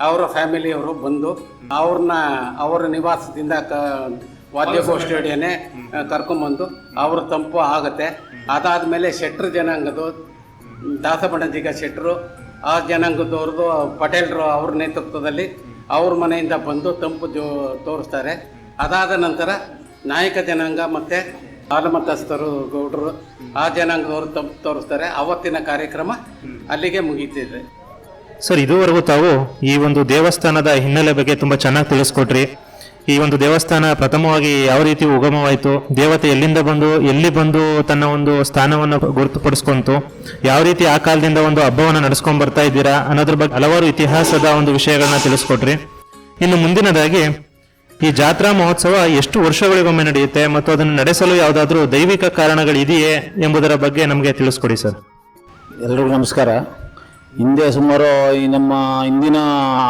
ಅವರ ಫ್ಯಾಮಿಲಿಯವರು ಬಂದು ಅವ್ರನ್ನ ಅವರ ನಿವಾಸದಿಂದ ಕ ವಾದ್ಯಗೋಷ್ಠಿಯೊಡನೆ ಕರ್ಕೊಂಬಂದು ಅವ್ರ ತಂಪು ಆಗುತ್ತೆ. ಅದಾದಮೇಲೆ ಶೆಟ್ರು ಜನಾಂಗದ್ದು ದಾಸಬಣಜಿಗ ಶೆಟ್ರು ಆ ಜನಾಂಗದವ್ರದ್ದು ಪಟೇಲ್ರು ಅವ್ರ ನೇತೃತ್ವದಲ್ಲಿ ಅವ್ರ ಮನೆಯಿಂದ ಬಂದು ತಂಪು ಜೋ ತೋರಿಸ್ತಾರೆ. ಅದಾದ ನಂತರ ನಾಯಕ ಜನಾಂಗ ಮತ್ತು ಆಲಮತಸ್ಥರು ಗೌಡರು ಆ ಜನಾಂಗದವರು ತಂಪು ತೋರಿಸ್ತಾರೆ. ಅವತ್ತಿನ ಕಾರ್ಯಕ್ರಮ ಅಲ್ಲಿಗೆ ಮುಗೀತಿದೆ. ಸರ್, ಇದುವರೆಗೂ ತಾವು ಈ ಒಂದು ದೇವಸ್ಥಾನದ ಹಿನ್ನೆಲೆ ಬಗ್ಗೆ ತುಂಬಾ ಚೆನ್ನಾಗಿ ತಿಳಿಸ್ಕೊಟ್ರಿ. ಈ ಒಂದು ದೇವಸ್ಥಾನ ಪ್ರಥಮವಾಗಿ ಯಾವ ರೀತಿ ಉಗಮವಾಯಿತು? ದೇವತೆ ಎಲ್ಲಿಂದ ಬಂದು, ಎಲ್ಲಿ ಬಂದು ತನ್ನ ಒಂದು ಸ್ಥಾನವನ್ನು ಗುರುತುಪಡಿಸ್ಕೊಂತು? ಯಾವ ರೀತಿ ಆ ಕಾಲದಿಂದ ಒಂದು ಹಬ್ಬವನ್ನು ನಡೆಸ್ಕೊಂಡ್ ಬರ್ತಾ ಇದ್ದೀರಾ? ಅನ್ನೋದ್ರ ಬಗ್ಗೆ ಹಲವಾರು ಇತಿಹಾಸದ ಒಂದು ವಿಷಯಗಳನ್ನ ತಿಳಿಸ್ಕೊಟ್ರಿ. ಇನ್ನು ಮುಂದಿನದಾಗಿ, ಈ ಜಾತ್ರಾ ಮಹೋತ್ಸವ ಎಷ್ಟು ವರ್ಷಗಳಿಗೊಮ್ಮೆ ನಡೆಯುತ್ತೆ ಮತ್ತು ಅದನ್ನು ನಡೆಸಲು ಯಾವುದಾದ್ರೂ ದೈವಿಕ ಕಾರಣಗಳಿದೆಯೇ ಎಂಬುದರ ಬಗ್ಗೆ ನಮಗೆ ತಿಳಿಸ್ಕೊಡಿ ಸರ್. ಎಲ್ರಿಗೂ ನಮಸ್ಕಾರ. ಹಿಂದೆ ಸುಮಾರು ಈ ನಮ್ಮ ಹಿಂದಿನ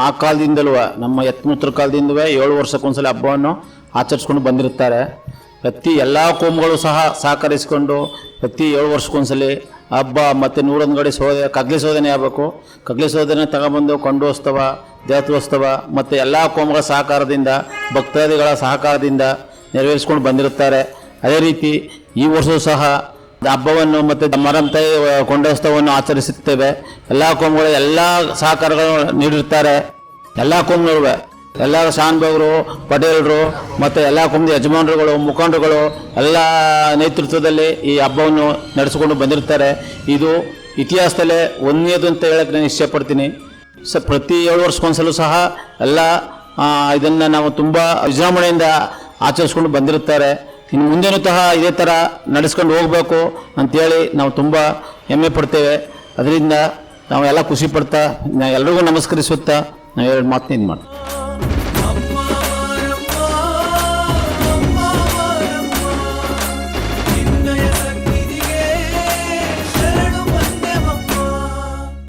ಆ ಕಾಲದಿಂದಲೂ, ನಮ್ಮ ಎತ್ಮೂತ್ರ ಕಾಲದಿಂದಲೂ ಏಳು ವರ್ಷಕ್ಕೊಂದ್ಸಲ ಹಬ್ಬವನ್ನು ಆಚರಿಸ್ಕೊಂಡು ಬಂದಿರುತ್ತಾರೆ. ಪ್ರತಿ ಎಲ್ಲ ಕೋಮುಗಳು ಸಹ ಸಹಕರಿಸಿಕೊಂಡು ಪ್ರತಿ ಏಳು ವರ್ಷಕ್ಕೊಂದ್ಸಲಿ ಹಬ್ಬ ಮತ್ತು ನೂರೊಂದು ಗಡಿ ಸೋದೆ, ಕಗ್ಲಿ ಸೋದನೆ ಆಗಬೇಕು. ಕಗ್ಲಿ ಸೋದನೆ ತಗೊಬಂದು ಕೊಂಡೋತ್ಸವ ದೇತೋತ್ಸವ ಮತ್ತು ಎಲ್ಲ ಕೋಮುಗಳ ಸಹಕಾರದಿಂದ, ಭಕ್ತಾದಿಗಳ ಸಹಕಾರದಿಂದ ನೆರವೇರಿಸ್ಕೊಂಡು ಬಂದಿರುತ್ತಾರೆ. ಅದೇ ರೀತಿ ಈ ವರ್ಷವೂ ಸಹ ಹಬ್ಬವನ್ನು ಮತ್ತು ಮರಂತೆ ಕೊಂಡೋತ್ಸವವನ್ನು ಆಚರಿಸುತ್ತೇವೆ. ಎಲ್ಲ ಕೋಮುಗಳು ಎಲ್ಲ ಸಹಕಾರಗಳು ನೀಡಿರ್ತಾರೆ ಎಲ್ಲ ಕೋಮುಗಳು ಎಲ್ಲ ಶಾನ್ಭವರು ಪಟೇಲರು, ಮತ್ತು ಎಲ್ಲ ಕುಂಬ ಯಜಮಾನರುಗಳು, ಮುಖಂಡರುಗಳು, ಎಲ್ಲ ನೇತೃತ್ವದಲ್ಲಿ ಈ ಹಬ್ಬವನ್ನು ನಡೆಸಿಕೊಂಡು ಬಂದಿರ್ತಾರೆ ಇದು ಇತಿಹಾಸದಲ್ಲೇ ಒಂದೇದು ಅಂತ ಹೇಳಕ್ಕೆ ನಾನು ಇಷ್ಟಪಡ್ತೀನಿ. ಸ, ಪ್ರತಿ ಏಳು ವರ್ಷಕ್ಕೊಂದ್ಸಲೂ ಸಹ ಎಲ್ಲ ಇದನ್ನು ನಾವು ತುಂಬ ವಿಜೃಂಭಣೆಯಿಂದ ಆಚರಿಸ್ಕೊಂಡು ಬಂದಿರುತ್ತಾರೆ. ಇನ್ನು ಮುಂದೆನೂ ಸಹ ಇದೇ ಥರ ನಡೆಸ್ಕೊಂಡು ಹೋಗಬೇಕು ಅಂಥೇಳಿ ನಾವು ತುಂಬ ಹೆಮ್ಮೆ ಪಡ್ತೇವೆ. ಅದರಿಂದ ನಾವು ಎಲ್ಲ ಖುಷಿ ಪಡ್ತಾ, ನಾ ಎಲ್ರಿಗೂ ನಮಸ್ಕರಿಸುತ್ತಾ ನಾವು ಎರಡು ಮಾತನ್ನ ಇದು ಮಾಡ್ತೀವಿ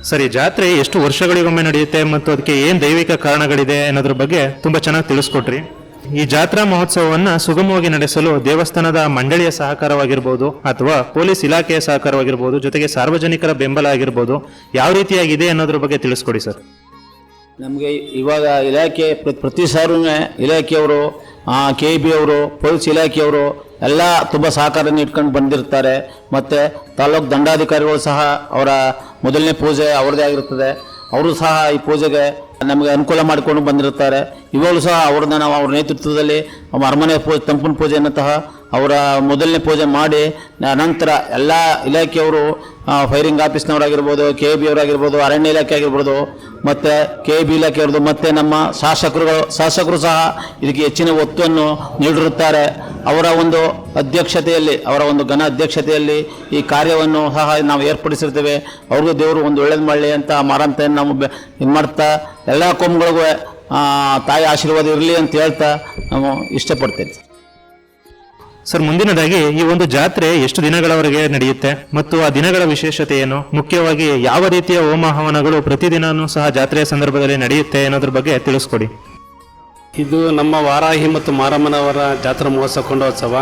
ಸರಿ, ಜಾತ್ರೆ ಎಷ್ಟು ವರ್ಷಗಳಿಗೊಮ್ಮೆ ನಡೆಯುತ್ತೆ ಮತ್ತು ಅದಕ್ಕೆ ಏನು ದೈವಿಕ ಕಾರಣಗಳಿದೆ ಅನ್ನೋದ್ರ ಬಗ್ಗೆ ತುಂಬ ಚೆನ್ನಾಗಿ ತಿಳಿಸ್ಕೊಟ್ರಿ. ಈ ಜಾತ್ರಾ ಮಹೋತ್ಸವವನ್ನ ಸುಗಮವಾಗಿ ನಡೆಸಲು ದೇವಸ್ಥಾನದ ಮಂಡಳಿಯ ಸಹಕಾರವಾಗಿರ್ಬೋದು ಅಥವಾ ಪೊಲೀಸ್ ಇಲಾಖೆಯ ಸಹಕಾರವಾಗಿರ್ಬೋದು, ಜೊತೆಗೆ ಸಾರ್ವಜನಿಕರ ಬೆಂಬಲ ಆಗಿರ್ಬೋದು, ಯಾವ ರೀತಿಯಾಗಿದೆ ಅನ್ನೋದ್ರ ಬಗ್ಗೆ ತಿಳಿಸ್ಕೊಡಿ ಸರ್. ನಮಗೆ ಇವಾಗ ಇಲಾಖೆ ಪ್ರ- ಪ್ರತಿ ಸಾರೂ ಇಲಾಖೆಯವರು ಕೆ ಬಿ ಅವರು, ಪೊಲೀಸ್ ಇಲಾಖೆಯವರು ಎಲ್ಲ ತುಂಬ ಸಹಕಾರ ಇಟ್ಕೊಂಡು ಬಂದಿರ್ತಾರೆ. ಮತ್ತು ತಾಲೂಕು ದಂಡಾಧಿಕಾರಿಗಳು ಸಹ ಅವರ ಮೊದಲನೇ ಪೂಜೆ ಅವ್ರದ್ದೇ ಆಗಿರುತ್ತದೆ ಅವರು ಸಹ ಈ ಪೂಜೆಗೆ ನಮಗೆ ಅನುಕೂಲ ಮಾಡಿಕೊಂಡು ಬಂದಿರ್ತಾರೆ ಇವಾಗಲೂ ಸಹ ಅವ್ರನ್ನ ನಾವು ಅವ್ರ ನೇತೃತ್ವದಲ್ಲಿ ಅರಮನೆ ಪೂಜೆ ತಂಪನ ಪೂಜೆಯನ್ನು ಸಹ ಅವರ ಮೊದಲನೇ ಪೂಜೆ ಮಾಡಿ ನಂತರ ಎಲ್ಲ ಇಲಾಖೆಯವರು ಫೈರಿಂಗ್ ಆಫೀಸ್ನವರಾಗಿರ್ಬೋದು ಕೆ ಬಿ ಅವರಾಗಿರ್ಬೋದು, ಅರಣ್ಯ ಇಲಾಖೆ ಆಗಿರ್ಬೋದು ಮತ್ತು ಕೆ ಬಿ ಇಲಾಖೆ ಅವ್ರದ್ದು ಮತ್ತು ನಮ್ಮ ಶಾಸಕರುಗಳು, ಶಾಸಕರು ಸಹ ಇದಕ್ಕೆ ಹೆಚ್ಚಿನ ಒತ್ತನ್ನು ನೀಡಿರುತ್ತಾರೆ. ಅವರ ಒಂದು ಅಧ್ಯಕ್ಷತೆಯಲ್ಲಿ, ಅವರ ಒಂದು ಘನ ಅಧ್ಯಕ್ಷತೆಯಲ್ಲಿ ಈ ಕಾರ್ಯವನ್ನು ಸಹ ನಾವು ಏರ್ಪಡಿಸಿರ್ತೇವೆ. ಅವ್ರಿಗೂ ದೇವರು ಒಂದು ಒಳ್ಳೇದು ಮಾಡಲಿ ಅಂತ ಮಾರಾಂತೆಯನ್ನು ನಾವು ಇದು ಮಾಡ್ತಾ, ಎಲ್ಲ ಕೊಂಬುಗಳಿಗೂ ತಾಯಿ ಆಶೀರ್ವಾದ ಇರಲಿ ಅಂತ ಹೇಳ್ತಾ ನಾವು ಇಷ್ಟಪಡ್ತೇವೆ ಸರ್, ಮುಂದಿನದಾಗಿ ಈ ಒಂದು ಜಾತ್ರೆ ಎಷ್ಟು ದಿನಗಳವರೆಗೆ ನಡೆಯುತ್ತೆ? ಮತ್ತು ಆ ದಿನಗಳ ವಿಶೇಷತೆ ಏನು? ಮುಖ್ಯವಾಗಿ ಯಾವ ರೀತಿಯ ಹೋಮ ಹವನಗಳು ಪ್ರತಿದಿನನೂ ಸಹ ಜಾತ್ರೆಯ ಸಂದರ್ಭದಲ್ಲಿ ನಡೆಯುತ್ತೆ ಅನ್ನೋದ್ರ ಬಗ್ಗೆ ತಿಳಿಸ್ಕೊಡಿ. ಇದು ನಮ್ಮ ವಾರಾಹಿ ಮತ್ತು ಮಾರಮ್ಮನವರ ಜಾತ್ರಾ ಮಹೋತ್ಸವ, ಕೊಂಡೋತ್ಸವ.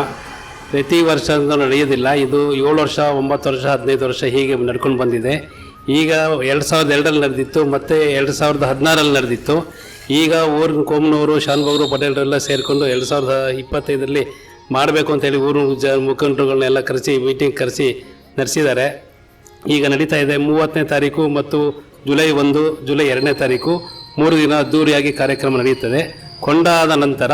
ಪ್ರತಿ ವರ್ಷ ನಡೆಯೋದಿಲ್ಲ ಇದು ಏಳು ವರ್ಷ, ಒಂಬತ್ತು ವರ್ಷ, ಹದಿನೈದು ವರ್ಷ ಹೀಗೆ ನಡ್ಕೊಂಡು ಬಂದಿದೆ. ಈಗ ಎರಡು ಸಾವಿರದ ಎರಡರಲ್ಲಿ ನಡೆದಿತ್ತು, ಮತ್ತು ಎರಡು ಸಾವಿರದ ಹದಿನಾರಲ್ಲಿ ನಡೆದಿತ್ತು. ಈಗ ಊರಿನ ಕೋಮನವರು ಶಾನ್ಬಗರು ಪಟೇಲರೆಲ್ಲ ಸೇರಿಕೊಂಡು ಎರಡು ಸಾವಿರದ ಇಪ್ಪತ್ತೈದರಲ್ಲಿ ಮಾಡಬೇಕು ಅಂತೇಳಿ ಊರು ಜ ಮುಖಂಡರುಗಳನ್ನೆಲ್ಲ ಕರೆಸಿ ಮೀಟಿಂಗ್ ಕರೆಸಿ ನಡೆಸಿದ್ದಾರೆ. ಈಗ ನಡೀತಾ ಇದೆ ಮೂವತ್ತನೇ ತಾರೀಕು ಮತ್ತು ಜುಲೈ ಒಂದು, ಜುಲೈ ಎರಡನೇ ತಾರೀಕು. ಮೂರು ದಿನ ಅದ್ದೂರಿಯಾಗಿ ಕಾರ್ಯಕ್ರಮ ನಡೆಯುತ್ತದೆ. ಕೊಂಡಾದ ನಂತರ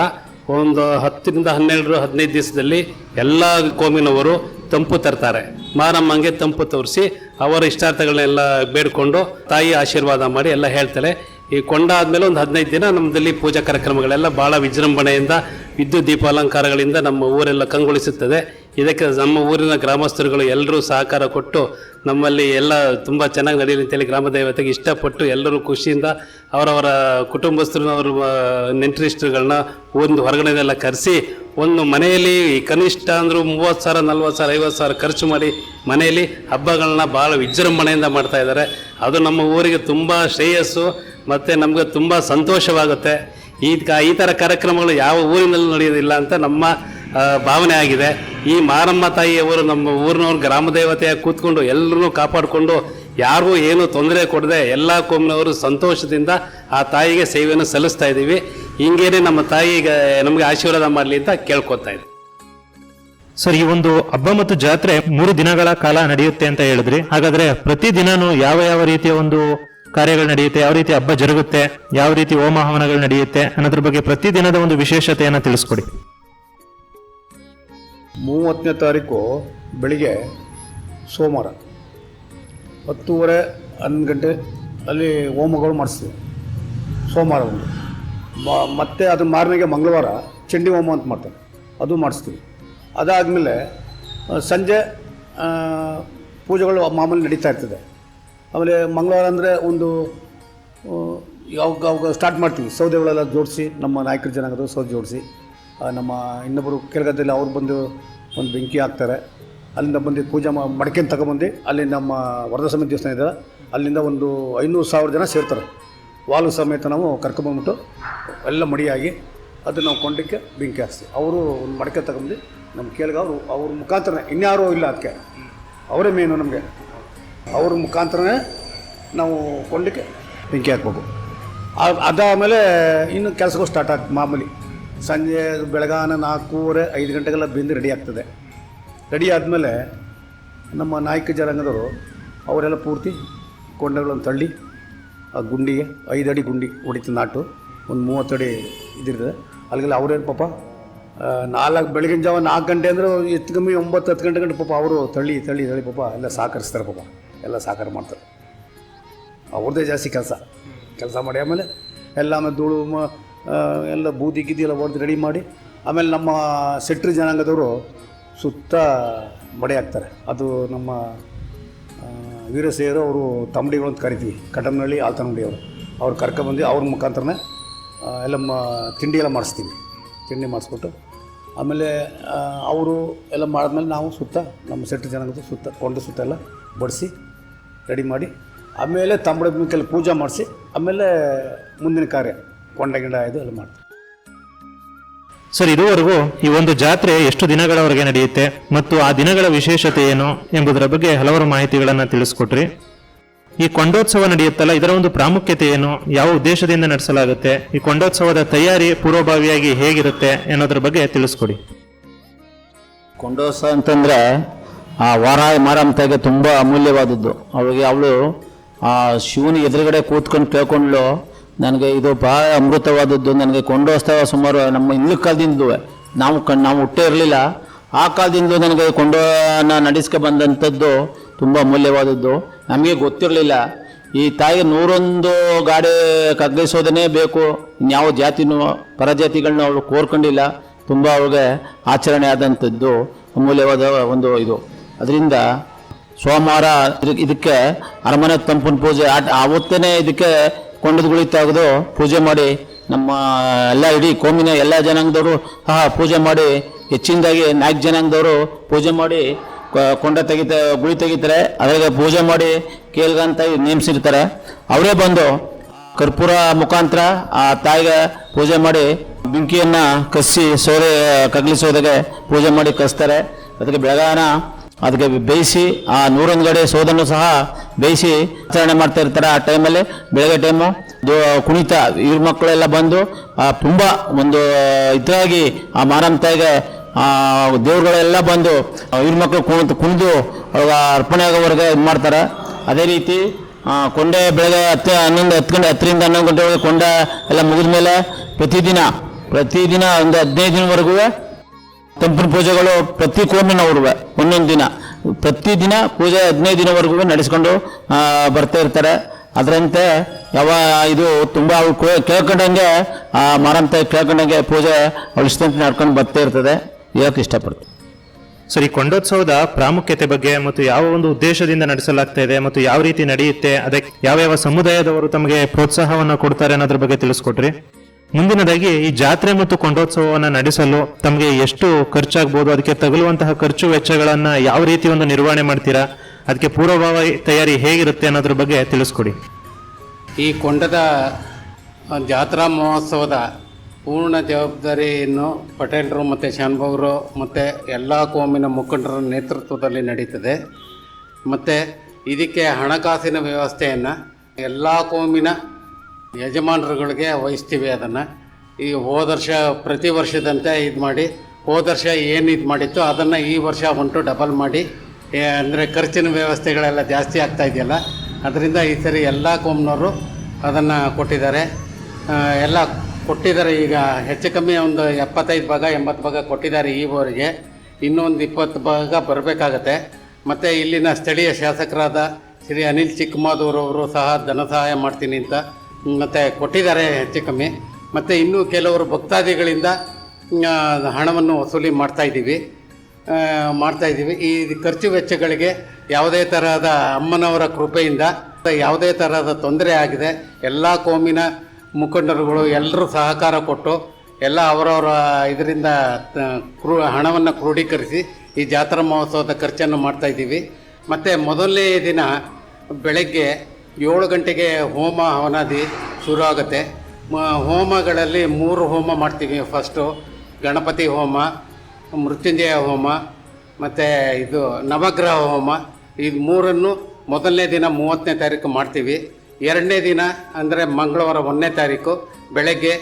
ಒಂದು ಹತ್ತರಿಂದ ಹನ್ನೆರಡು ಹದಿನೈದು ದಿವಸದಲ್ಲಿ ಎಲ್ಲ ಕೋಮಿನವರು ತಂಪು ತರ್ತಾರೆ. ಮಾರಮ್ಮಂಗೆ ತಂಪು ತೋರಿಸಿ ಅವರ ಇಷ್ಟಾರ್ಥಗಳನ್ನೆಲ್ಲ ಬೇಡಿಕೊಂಡು ತಾಯಿ ಆಶೀರ್ವಾದ ಮಾಡಿ ಎಲ್ಲ ಹೇಳ್ತಾರೆ ಈ ಕೊಂಡ ಆದಮೇಲೆ ಒಂದು ಹದಿನೈದು ದಿನ ನಮ್ಮಲ್ಲಿ ಪೂಜಾ ಕಾರ್ಯಕ್ರಮಗಳೆಲ್ಲ ಭಾಳ ವಿಜೃಂಭಣೆಯಿಂದ ವಿದ್ಯುತ್ ದೀಪಾಲಂಕಾರಗಳಿಂದ ನಮ್ಮ ಊರೆಲ್ಲ ಕಂಗೊಳಿಸುತ್ತದೆ. ಇದಕ್ಕೆ ನಮ್ಮ ಊರಿನ ಗ್ರಾಮಸ್ಥರುಗಳು ಎಲ್ಲರೂ ಸಹಕಾರ ಕೊಟ್ಟು ನಮ್ಮಲ್ಲಿ ಎಲ್ಲ ತುಂಬ ಚೆನ್ನಾಗಿ ನಡೆಯಲಿ ಅಂತೇಳಿ ಗ್ರಾಮ ದೇವತೆಗೆ ಇಷ್ಟಪಟ್ಟು ಎಲ್ಲರೂ ಖುಷಿಯಿಂದ ಅವರವರ ಕುಟುಂಬಸ್ಥರನ್ನ ಅವ್ರ ನೆಂಟರಿಷ್ಟರುಗಳನ್ನ ಒಂದು ಹೊರಗಡೆದೆಲ್ಲ ಕರೆಸಿ ಒಂದು ಮನೆಯಲ್ಲಿ ಕನಿಷ್ಠ ಅಂದರೂ ಮೂವತ್ತು ಸಾವಿರ, ನಲ್ವತ್ತು ಸಾವಿರ, ಐವತ್ತು ಸಾವಿರ ಖರ್ಚು ಮಾಡಿ ಮನೆಯಲ್ಲಿ ಹಬ್ಬಗಳನ್ನ ಭಾಳ ವಿಜೃಂಭಣೆಯಿಂದ ಮಾಡ್ತಾ ಇದ್ದಾರೆ. ಅದು ನಮ್ಮ ಊರಿಗೆ ತುಂಬ ಶ್ರೇಯಸ್ಸು ಮತ್ತು ನಮಗೆ ತುಂಬ ಸಂತೋಷವಾಗುತ್ತೆ. ಈ ಈ ಥರ ಕಾರ್ಯಕ್ರಮಗಳು ಯಾವ ಊರಿನಲ್ಲೂ ನಡೆಯೋದಿಲ್ಲ ಅಂತ ನಮ್ಮ ಭಾವನೆ ಆಗಿದೆ. ಈ ಮಾರಮ್ಮ ತಾಯಿಯವರು ನಮ್ಮ ಊರಿನವ್ರು ಗ್ರಾಮ ದೇವತೆಯಾಗಿ ಕೂತ್ಕೊಂಡು ಎಲ್ಲರನ್ನೂ ಕಾಪಾಡಿಕೊಂಡು ಯಾರಿಗೂ ಏನು ತೊಂದರೆ ಕೊಡದೆ ಎಲ್ಲ ಕೋಮಿನವರು ಸಂತೋಷದಿಂದ ಆ ತಾಯಿಗೆ ಸೇವೆಯನ್ನು ಸಲ್ಲಿಸ್ತಾ ಇದ್ದೀವಿ. ಹಿಂಗೇನೆ ನಮ್ಮ ತಾಯಿಗೆ ನಮಗೆ ಆಶೀರ್ವಾದ ಮಾಡಲಿ ಅಂತ ಕೇಳ್ಕೊತಾ ಇದ್ದೀವಿ ಸರ್, ಈ ಒಂದು ಹಬ್ಬ ಮತ್ತು ಜಾತ್ರೆ ಮೂರು ದಿನಗಳ ಕಾಲ ನಡೆಯುತ್ತೆ ಅಂತ ಹೇಳಿದ್ರಿ. ಹಾಗಾದ್ರೆ ಪ್ರತಿ ದಿನಾನು ಯಾವ ಯಾವ ರೀತಿಯ ಒಂದು ಕಾರ್ಯಗಳು ನಡೆಯುತ್ತೆ, ಯಾವ ರೀತಿ ಹಬ್ಬ ಜರುಗುತ್ತೆ, ಯಾವ ರೀತಿ ಹೋಮ ಹವನಗಳು ನಡೆಯುತ್ತೆ, ಅನ್ನೋದ್ರ ಬಗ್ಗೆ ಪ್ರತಿದಿನದ ಒಂದು ವಿಶೇಷತೆಯನ್ನು ತಿಳಿಸ್ಕೊಡಿ. ಮೂವತ್ತನೇ ತಾರೀಕು ಬೆಳಿಗ್ಗೆ ಸೋಮವಾರ. ಹತ್ತೂವರೆ ಹನ್ನೊಂದು ಗಂಟೆ ಅಲ್ಲಿ ಹೋಮಗಳು ಮಾಡಿಸ್ತೀವಿ. ಸೋಮವಾರ ಒಂದು. ಮತ್ತೆ ಅದು ಮಾರನೆಗೆ ಮಂಗಳವಾರ ಚಂಡಿ ಹೋಮ ಅಂತ ಮಾಡ್ತಾರೆ. ಅದು ಮಾಡಿಸ್ತೀವಿ. ಅದಾದಮೇಲೆ ಸಂಜೆ ಪೂಜೆಗಳು ಮಾಮೂಲಿ ನಡೀತಾ ಇರ್ತದೆ. ಆಮೇಲೆ ಮಂಗಳವಾರ ಅಂದರೆ ಒಂದು ಯಾವಾಗ ಅವಾಗ ಸ್ಟಾರ್ಟ್ ಮಾಡ್ತೀವಿ. ಸೌದೆಗಳೆಲ್ಲ ಜೋಡಿಸಿ, ನಮ್ಮ ನಾಯಕರ ಜನಾಂಗದ ಸೌದೆ ಜೋಡಿಸಿ ನಮ್ಮ ಇನ್ನೊಬ್ಬರು ಕೆಳಗದಲ್ಲಿ ಅವ್ರು ಬಂದು ಒಂದು ಬೆಂಕಿ ಹಾಕ್ತಾರೆ. ಅಲ್ಲಿಂದ ಬಂದು ಪೂಜೆ ಮಾ ಮಡ್ಕೆನ ತಗೊಂಬಂದು ಅಲ್ಲಿ ನಮ್ಮ ವರದ ಸಮಿತಿ ದೇವಸ್ಥಾನ ಇದೆ. ಅಲ್ಲಿಂದ ಒಂದು ಐನೂರು ಸಾವಿರ ಜನ ಸೇರ್ತಾರೆ. ವಾಲು ಸಮೇತ ನಾವು ಕರ್ಕೊಂಬಂದ್ಬಿಟ್ಟು ಎಲ್ಲ ಮಡಿಯಾಗಿ ಅದು ನಾವು ಕೊಂಡಕ್ಕೆ ಬೆಂಕಿ ಹಾಕ್ತೀವಿ ಅವರು ಒಂದು ಮಡಕೆ ತಗೊಂಡು ನಮ್ಮ ಕೇಳಿಗೆ ಅವರು, ಅವ್ರ ಮುಖಾಂತರ ಇನ್ಯಾರೂ ಇಲ್ಲ ಅದಕ್ಕೆ. ಅವರೇ ಮೇನು ನಮಗೆ. ಅವ್ರ ಮುಖಾಂತರನೇ ನಾವು ಕೊಂಡಕ್ಕೆ ಬೆಂಕಿ ಹಾಕ್ಬೇಕು. ಅದಾದಮೇಲೆ ಇನ್ನು ಕೆಲಸಗಳು ಸ್ಟಾರ್ಟ್ ಆಗ್ತದೆ ಮಾಮೂಲಿ ಸಂಜೆ ಬೆಳಗಾನ ನಾಲ್ಕೂವರೆ, ಐದು ಗಂಟೆಗೆಲ್ಲ ಬೆಂದು ರೆಡಿ ಆಗ್ತದೆ. ರೆಡಿ ಆದಮೇಲೆ ನಮ್ಮ ನಾಯಕ ಜನಾಂಗದವರು ಅವರೆಲ್ಲ ಪೂರ್ತಿ ಕೊಂಡಗಳನ್ನು ತಳ್ಳಿ, ಆ ಗುಂಡಿಗೆ ಐದು ಅಡಿ ಗುಂಡಿ ಹೊಡಿತು ನಾಟು, ಒಂದು ಮೂವತ್ತು ಅಡಿ ಇದಿರ್ತದೆ. ಅಲ್ಲಿಗೆಲ್ಲ ಅವರೇನು ಪಾಪ ನಾಲ್ಕು, ಬೆಳಗಿನ ಜಾವ ನಾಲ್ಕು ಗಂಟೆ ಅಂದರೆ ಹೆಚ್ಚು ಕಮ್ಮಿ ಒಂಬತ್ತು ಹತ್ತು ಗಂಟೆ ಗಂಟೆ ಪಾಪ ಅವರು ತಳ್ಳಿ ತಳ್ಳಿ ತಳ್ಳಿ ಪಾಪ ಎಲ್ಲ ಸಹಕರಿಸ್ತಾರೆ ಪಾಪ. ಎಲ್ಲ ಸಹಕಾರ ಮಾಡ್ತಾರೆ. ಅವ್ರದ್ದೇ ಜಾಸ್ತಿ ಕೆಲಸ. ಕೆಲಸ ಮಾಡಿ ಆಮೇಲೆ ಎಲ್ಲ ಆಮೇಲೆ ಧೂಳು, ಮ- ಎಲ್ಲ ಬೂದಿ ಗಿದ್ದಿ ಎಲ್ಲ ಹೊಡೆದು ರೆಡಿ ಮಾಡಿ ಆಮೇಲೆ ನಮ್ಮ ಸೆಟ್ರಿ ಜನಾಂಗದವರು ಸುತ್ತ ಮಡೆ ಹಾಕ್ತಾರೆ. ಅದು ನಮ್ಮ ವೀರಸೇರು ಅವರು ತಂಬಡಿಗಳು ಅಂತ ಕರಿತೀವಿ. ಕಟಮ್ನಹಳ್ಳಿ ಅವರು. ಅವ್ರು ಕರ್ಕೊಬಂದು ಅವ್ರ ಮುಖಾಂತರನೇ ಎಲ್ಲ ಮ, ತಿಂಡಿ ಎಲ್ಲ ಮಾಡಿಸ್ತೀವಿ. ತಿಂಡಿ ಮಾಡಿಸ್ಬಿಟ್ಟು ಆಮೇಲೆ ಅವರು ಎಲ್ಲ ಮಾಡಿದ್ಮೇಲೆ ನಾವು ಸುತ್ತ ನಮ್ಮ ಸೆಟ್ರಿ ಜನಾಂಗದ ಸುತ್ತ, ಕೊಂಡ ಸುತ್ತ ಎಲ್ಲ ಬಡಿಸಿ ರೆಡಿ ಮಾಡಿ ಆಮೇಲೆ ತಂಬಡ ಮಿಕ್ಕಲ್ಲಿ ಪೂಜೆ ಮಾಡಿಸಿ ಆಮೇಲೆ ಮುಂದಿನ ಕಾರ್ಯ ಕೊಂಡ ಗಿಂಡ ಇದು ಎಲ್ಲ ಮಾಡ್ತೀವಿ. ಸರ್ ಇದುವರೆಗೂ ಈ ಒಂದು ಜಾತ್ರೆ ಎಷ್ಟು ದಿನಗಳವರೆಗೆ ನಡೆಯುತ್ತೆ ಮತ್ತು ಆ ದಿನಗಳ ವಿಶೇಷತೆ ಏನು ಎಂಬುದರ ಬಗ್ಗೆ ಹಲವಾರು ಮಾಹಿತಿಗಳನ್ನು ತಿಳಿಸ್ಕೊಟ್ರಿ. ಈ ಕೊಂಡೋತ್ಸವ ನಡೆಯುತ್ತಲ್ಲ ಇದರ ಒಂದು ಪ್ರಾಮುಖ್ಯತೆ ಏನು ಯಾವ ಉದ್ದೇಶದಿಂದ ನಡೆಸಲಾಗುತ್ತೆ ಈ ಕೊಂಡೋತ್ಸವದ ತಯಾರಿ ಪೂರ್ವಭಾವಿಯಾಗಿ ಹೇಗಿರುತ್ತೆ ಅನ್ನೋದ್ರ ಬಗ್ಗೆ ತಿಳಿಸ್ಕೊಡಿ. ಕೊಂಡೋತ್ಸವ ಅಂತಂದರೆ ಆ ವಾರ ತಾಯಿಗೆ ತುಂಬ ಅಮೂಲ್ಯವಾದದ್ದು. ಅವಳಿಗೆ ಅವಳು ಆ ಶಿವನ ಎದುರುಗಡೆ ಕೂತ್ಕೊಂಡು ಕೇಳ್ಕೊಂಡ್ಲು ನನಗೆ ಇದು ಭಾಳ ಅಮೃತವಾದದ್ದು, ನನಗೆ ಕೊಂಡೋತ್ಸವ ಸುಮಾರು ನಮ್ಮ ಹಿಂದಿನ ಕಾಲದಿಂದ ನಾವು ಕಣ್, ನಾವು ಹುಟ್ಟೇ ಇರಲಿಲ್ಲ. ಆ ಕಾಲದಿಂದಲೂ ನನಗೆ ಕೊಂಡೋನ ನಡೆಸ್ಕೊ ಬಂದಂಥದ್ದು ತುಂಬ ಅಮೂಲ್ಯವಾದದ್ದು. ನಮಗೆ ಗೊತ್ತಿರಲಿಲ್ಲ. ಈ ತಾಯಿ ನೂರೊಂದು ಗಾಡಿ ಕಗ್ಗಿಸೋದನ್ನೇ ಬೇಕು. ಇನ್ಯಾವ ಜಾತಿನೂ ಪರಜಾತಿಗಳನ್ನ ಅವಳು ಕೋರ್ಕೊಂಡಿಲ್ಲ. ತುಂಬ ಅವಳಿಗೆ ಆಚರಣೆ ಆದಂಥದ್ದು ಅಮೂಲ್ಯವಾದ ಒಂದು ಇದು. ಅದರಿಂದ ಸೋಮವಾರ ಇದಕ್ಕೆ- ಅರಮನೆ ತಂಪನ ಪೂಜೆ ಆವತ್ತೇನೆ ಆವತ್ತೇ ಇದಕ್ಕೆ ಕೊಂಡದ್ಗುಳಿ ತೆಗೆದು ಪೂಜೆ ಮಾಡಿ ನಮ್ಮ ಎಲ್ಲ ಇಡೀ ಕೋಮಿನ ಎಲ್ಲ ಜನಾಂಗದವರು ಸಹ ಪೂಜೆ ಮಾಡಿ, ಹೆಚ್ಚಿನದಾಗಿ ನಾಲ್ಕು ಜನಾಂಗದವರು ಪೂಜೆ ಮಾಡಿ ಕೊಂಡ ತೆಗಿತ ಗುಳಿ ತೆಗಿತಾರೆ. ಅದ್ರಾಗೆ ಪೂಜೆ ಮಾಡಿ ಕೇಳ್ಗಂತ ನೇಮಿಸಿರ್ತಾರೆ. ಅವರೇ ಬಂದು ಕರ್ಪೂರ ಮುಖಾಂತರ ಆ ತಾಯಿಗೆ ಪೂಜೆ ಮಾಡಿ ಬೆಂಕಿಯನ್ನು ಕಸಿ ಸೋರೆ ಕಗ್ಲಿಸೋದಕ್ಕೆ ಪೂಜೆ ಮಾಡಿ ಕಸ್ತಾರೆ. ಅದಕ್ಕೆ ಬೆಳಗಾನ ಅದಕ್ಕೆ ಬೇಯಿಸಿ ಆ ನೂರೊಂದು ಸೋದನ್ನು ಸಹ ಬೇಯಿಸಿ ಆಚರಣೆ ಮಾಡ್ತಾ ಇರ್ತಾರೆ. ಆ ಟೈಮಲ್ಲಿ ಬೆಳಗ್ಗೆ ಟೈಮು ಕುಣಿತ ಇವ್ರ ಮಕ್ಕಳೆಲ್ಲ ಬಂದು ತುಂಬ ಒಂದು ಇದಾಗಿ ಆ ಮಾರಮ್ಮ ತಾಯಿಗೆ ದೇವ್ರುಗಳೆಲ್ಲ ಬಂದು ಇವ್ರ ಮಕ್ಕಳು ಕುಣಿತು ಕುಣಿದು ಅರ್ಪಣೆ ಆಗೋವರೆಗೆ ಇದು ಮಾಡ್ತಾರೆ. ಅದೇ ರೀತಿ ಕೊಂಡೆ ಬೆಳಗ್ಗೆ ಹತ್ತು, ಹನ್ನೊಂದು, ಹತ್ತು ಗಂಟೆ, ಹತ್ತರಿಂದ ಹನ್ನೊಂದು ಗಂಟೆವರೆಗೆ ಕೊಂಡ ಎಲ್ಲ ಮುಗಿದ ಮೇಲೆ ಪ್ರತಿದಿನ ಪ್ರತಿದಿನ ಒಂದು ಹದಿನೈದು ದಿನವರೆಗೂ ತಂಪಿನ ಪೂಜೆಗಳು ಪ್ರತಿ ಕೋಮಿನವ್ರುವೆ ಒಂದೊಂದು ದಿನ. ಪ್ರತಿದಿನ ಪೂಜೆ ಹದಿನೈದು ದಿನವರೆಗೂ ನಡೆಸ್ಕೊಂಡು ಬರ್ತಾ ಇರ್ತಾರೆ. ಅದರಂತೆ ಯಾವ ಇದು ತುಂಬ ಕೇಳ್ಕೊಂಡಂಗೆ, ಆ, ಮಾರಂತ ಕೇಳ್ಕೊಂಡಂಗೆ ಪೂಜೆ ಅವ್ಳು ಇಷ್ಟಂತ ನಡ್ಕೊಂಡು ಬರ್ತಾ ಇರ್ತದೆ. ಹೇಳಕ್ಕೆ ಇಷ್ಟಪಡ್ತೀನಿ. ಸರಿ ಕೊಂಡೋತ್ಸವದ ಪ್ರಾಮುಖ್ಯತೆ ಬಗ್ಗೆ ಮತ್ತು ಯಾವ ಒಂದು ಉದ್ದೇಶದಿಂದ ನಡೆಸಲಾಗ್ತಾ ಇದೆ ಮತ್ತು ಯಾವ ರೀತಿ ನಡೆಯುತ್ತೆ, ಅದಕ್ಕೆ ಯಾವ ಯಾವ ಸಮುದಾಯದವರು ತಮಗೆ ಪ್ರೋತ್ಸಾಹವನ್ನು ಕೊಡ್ತಾರೆ ಅನ್ನೋದ್ರ ಬಗ್ಗೆ ತಿಳಿಸ್ಕೊಟ್ರಿ. ಮುಂದಿನದಾಗಿ ಈ ಜಾತ್ರೆ ಮತ್ತು ಕೊಂಡೋತ್ಸವವನ್ನು ನಡೆಸಲು ತಮಗೆ ಎಷ್ಟು ಖರ್ಚಾಗ್ಬೋದು, ಅದಕ್ಕೆ ತಗಲುವಂತಹ ಖರ್ಚು ವೆಚ್ಚಗಳನ್ನ ಯಾವ ರೀತಿ ಒಂದು ನಿರ್ವಹಣೆ ಮಾಡ್ತೀರಾ, ಅದಕ್ಕೆ ಪೂರ್ವಭಾವಿ ತಯಾರಿ ಹೇಗಿರುತ್ತೆ ಅನ್ನೋದ್ರ ಬಗ್ಗೆ ತಿಳಿಸ್ಕೊಡಿ. ಈ ಕೊಂಡದ ಜಾತ್ರಾ ಮಹೋತ್ಸವದ ಪೂರ್ಣ ಜವಾಬ್ದಾರಿಯನ್ನು ಪಟೇಲರು ಮತ್ತು ಶಾನ್ಭವರು ಮತ್ತು ಎಲ್ಲ ಕೋಮಿನ ಮುಖಂಡರ ನೇತೃತ್ವದಲ್ಲಿ ನಡೀತದೆ. ಮತ್ತು ಇದಕ್ಕೆ ಹಣಕಾಸಿನ ವ್ಯವಸ್ಥೆಯನ್ನು ಎಲ್ಲ ಕೋಮಿನ ಯಜಮಾನರುಗಳಿಗೆ ವಹಿಸ್ತೀವಿ ಅದನ್ನು. ಈ ಹೋದ ವರ್ಷ, ಪ್ರತಿ ವರ್ಷದಂತೆ ಇದು ಮಾಡಿ, ಹೋದ ವರ್ಷ ಏನು ಇದು ಮಾಡಿತ್ತು ಅದನ್ನು ಈ ವರ್ಷ ಒಂಟು ಡಬಲ್ ಮಾಡಿ. ಅಂದರೆ ಖರ್ಚಿನ ವ್ಯವಸ್ಥೆಗಳೆಲ್ಲ ಜಾಸ್ತಿ ಆಗ್ತಾ ಇದೆಯಲ್ಲ, ಅದರಿಂದ ಈ ಸರಿ ಎಲ್ಲ ಕೋಮ್ನವರು ಅದನ್ನು ಕೊಟ್ಟಿದ್ದಾರೆ. ಎಲ್ಲ ಕೊಟ್ಟಿದ್ದಾರೆ ಈಗ ಹೆಚ್ಚು ಕಮ್ಮಿ ಒಂದು ಎಪ್ಪತ್ತೈದು ಭಾಗ, ಎಂಬತ್ತು ಭಾಗ ಕೊಟ್ಟಿದ್ದಾರೆ ಈ ಇನ್ನೊಂದು ಇಪ್ಪತ್ತು ಭಾಗ ಬರಬೇಕಾಗತ್ತೆ. ಮತ್ತು ಇಲ್ಲಿನ ಸ್ಥಳೀಯ ಶಾಸಕರಾದ ಶ್ರೀ ಅನಿಲ್ ಚಿಕ್ಕಮಾದೂರವರು ಸಹ ಧನ ಸಹಾಯ ಮಾಡ್ತೀನಿ ಅಂತ ಮತ್ತು ಕೊಟ್ಟಿದ್ದಾರೆ ಹೆಚ್ಚು ಕಮ್ಮಿ. ಮತ್ತು ಇನ್ನೂ ಕೆಲವರು ಭಕ್ತಾದಿಗಳಿಂದ ಹಣವನ್ನು ವಸೂಲಿ ಮಾಡ್ತಾಯಿದ್ದೀವಿ ಇದ್ದೀವಿ. ಈ ಖರ್ಚು ವೆಚ್ಚಗಳಿಗೆ ಯಾವುದೇ ತರಹದ ಅಮ್ಮನವರ ಕೃಪೆಯಿಂದ ಯಾವುದೇ ತರಹದ ತೊಂದರೆ ಆಗಿದೆ, ಎಲ್ಲ ಕೋಮಿನ ಮುಖಂಡರುಗಳು ಎಲ್ಲರೂ ಸಹಕಾರ ಕೊಟ್ಟು, ಎಲ್ಲ ಅವರವರ ಇದರಿಂದ ಕ್ರೂ, ಹಣವನ್ನು ಕ್ರೋಢೀಕರಿಸಿ ಈ ಜಾತ್ರಾ ಮಹೋತ್ಸವದ ಖರ್ಚನ್ನು ಮಾಡ್ತಾಯಿದ್ದೀವಿ ಮತ್ತು ಮೊದಲನೇ ದಿನ ಬೆಳಗ್ಗೆ ಏಳು ಗಂಟೆಗೆ ಹೋಮ ಹವನಾದಿ ಶುರು ಆಗುತ್ತೆ. ಹೋಮಗಳಲ್ಲಿ ಮೂರು ಹೋಮ ಮಾಡ್ತೀವಿ ಫಸ್ಟು ಗಣಪತಿ ಹೋಮ, ಮೃತ್ಯುಂಜಯ ಹೋಮ, ಮತ್ತು ಇದು ನವಗ್ರಹ ಹೋಮ. ಇದು ಮೂರನ್ನು ಮೊದಲನೇ ದಿನ ಮೂವತ್ತನೇ ತಾರೀಕು ಮಾಡ್ತೀವಿ. ಎರಡನೇ ದಿನ ಅಂದರೆ ಮಂಗಳವಾರ ಒಂದನೇ ತಾರೀಕು, ಬೆಳಗ್ಗೆ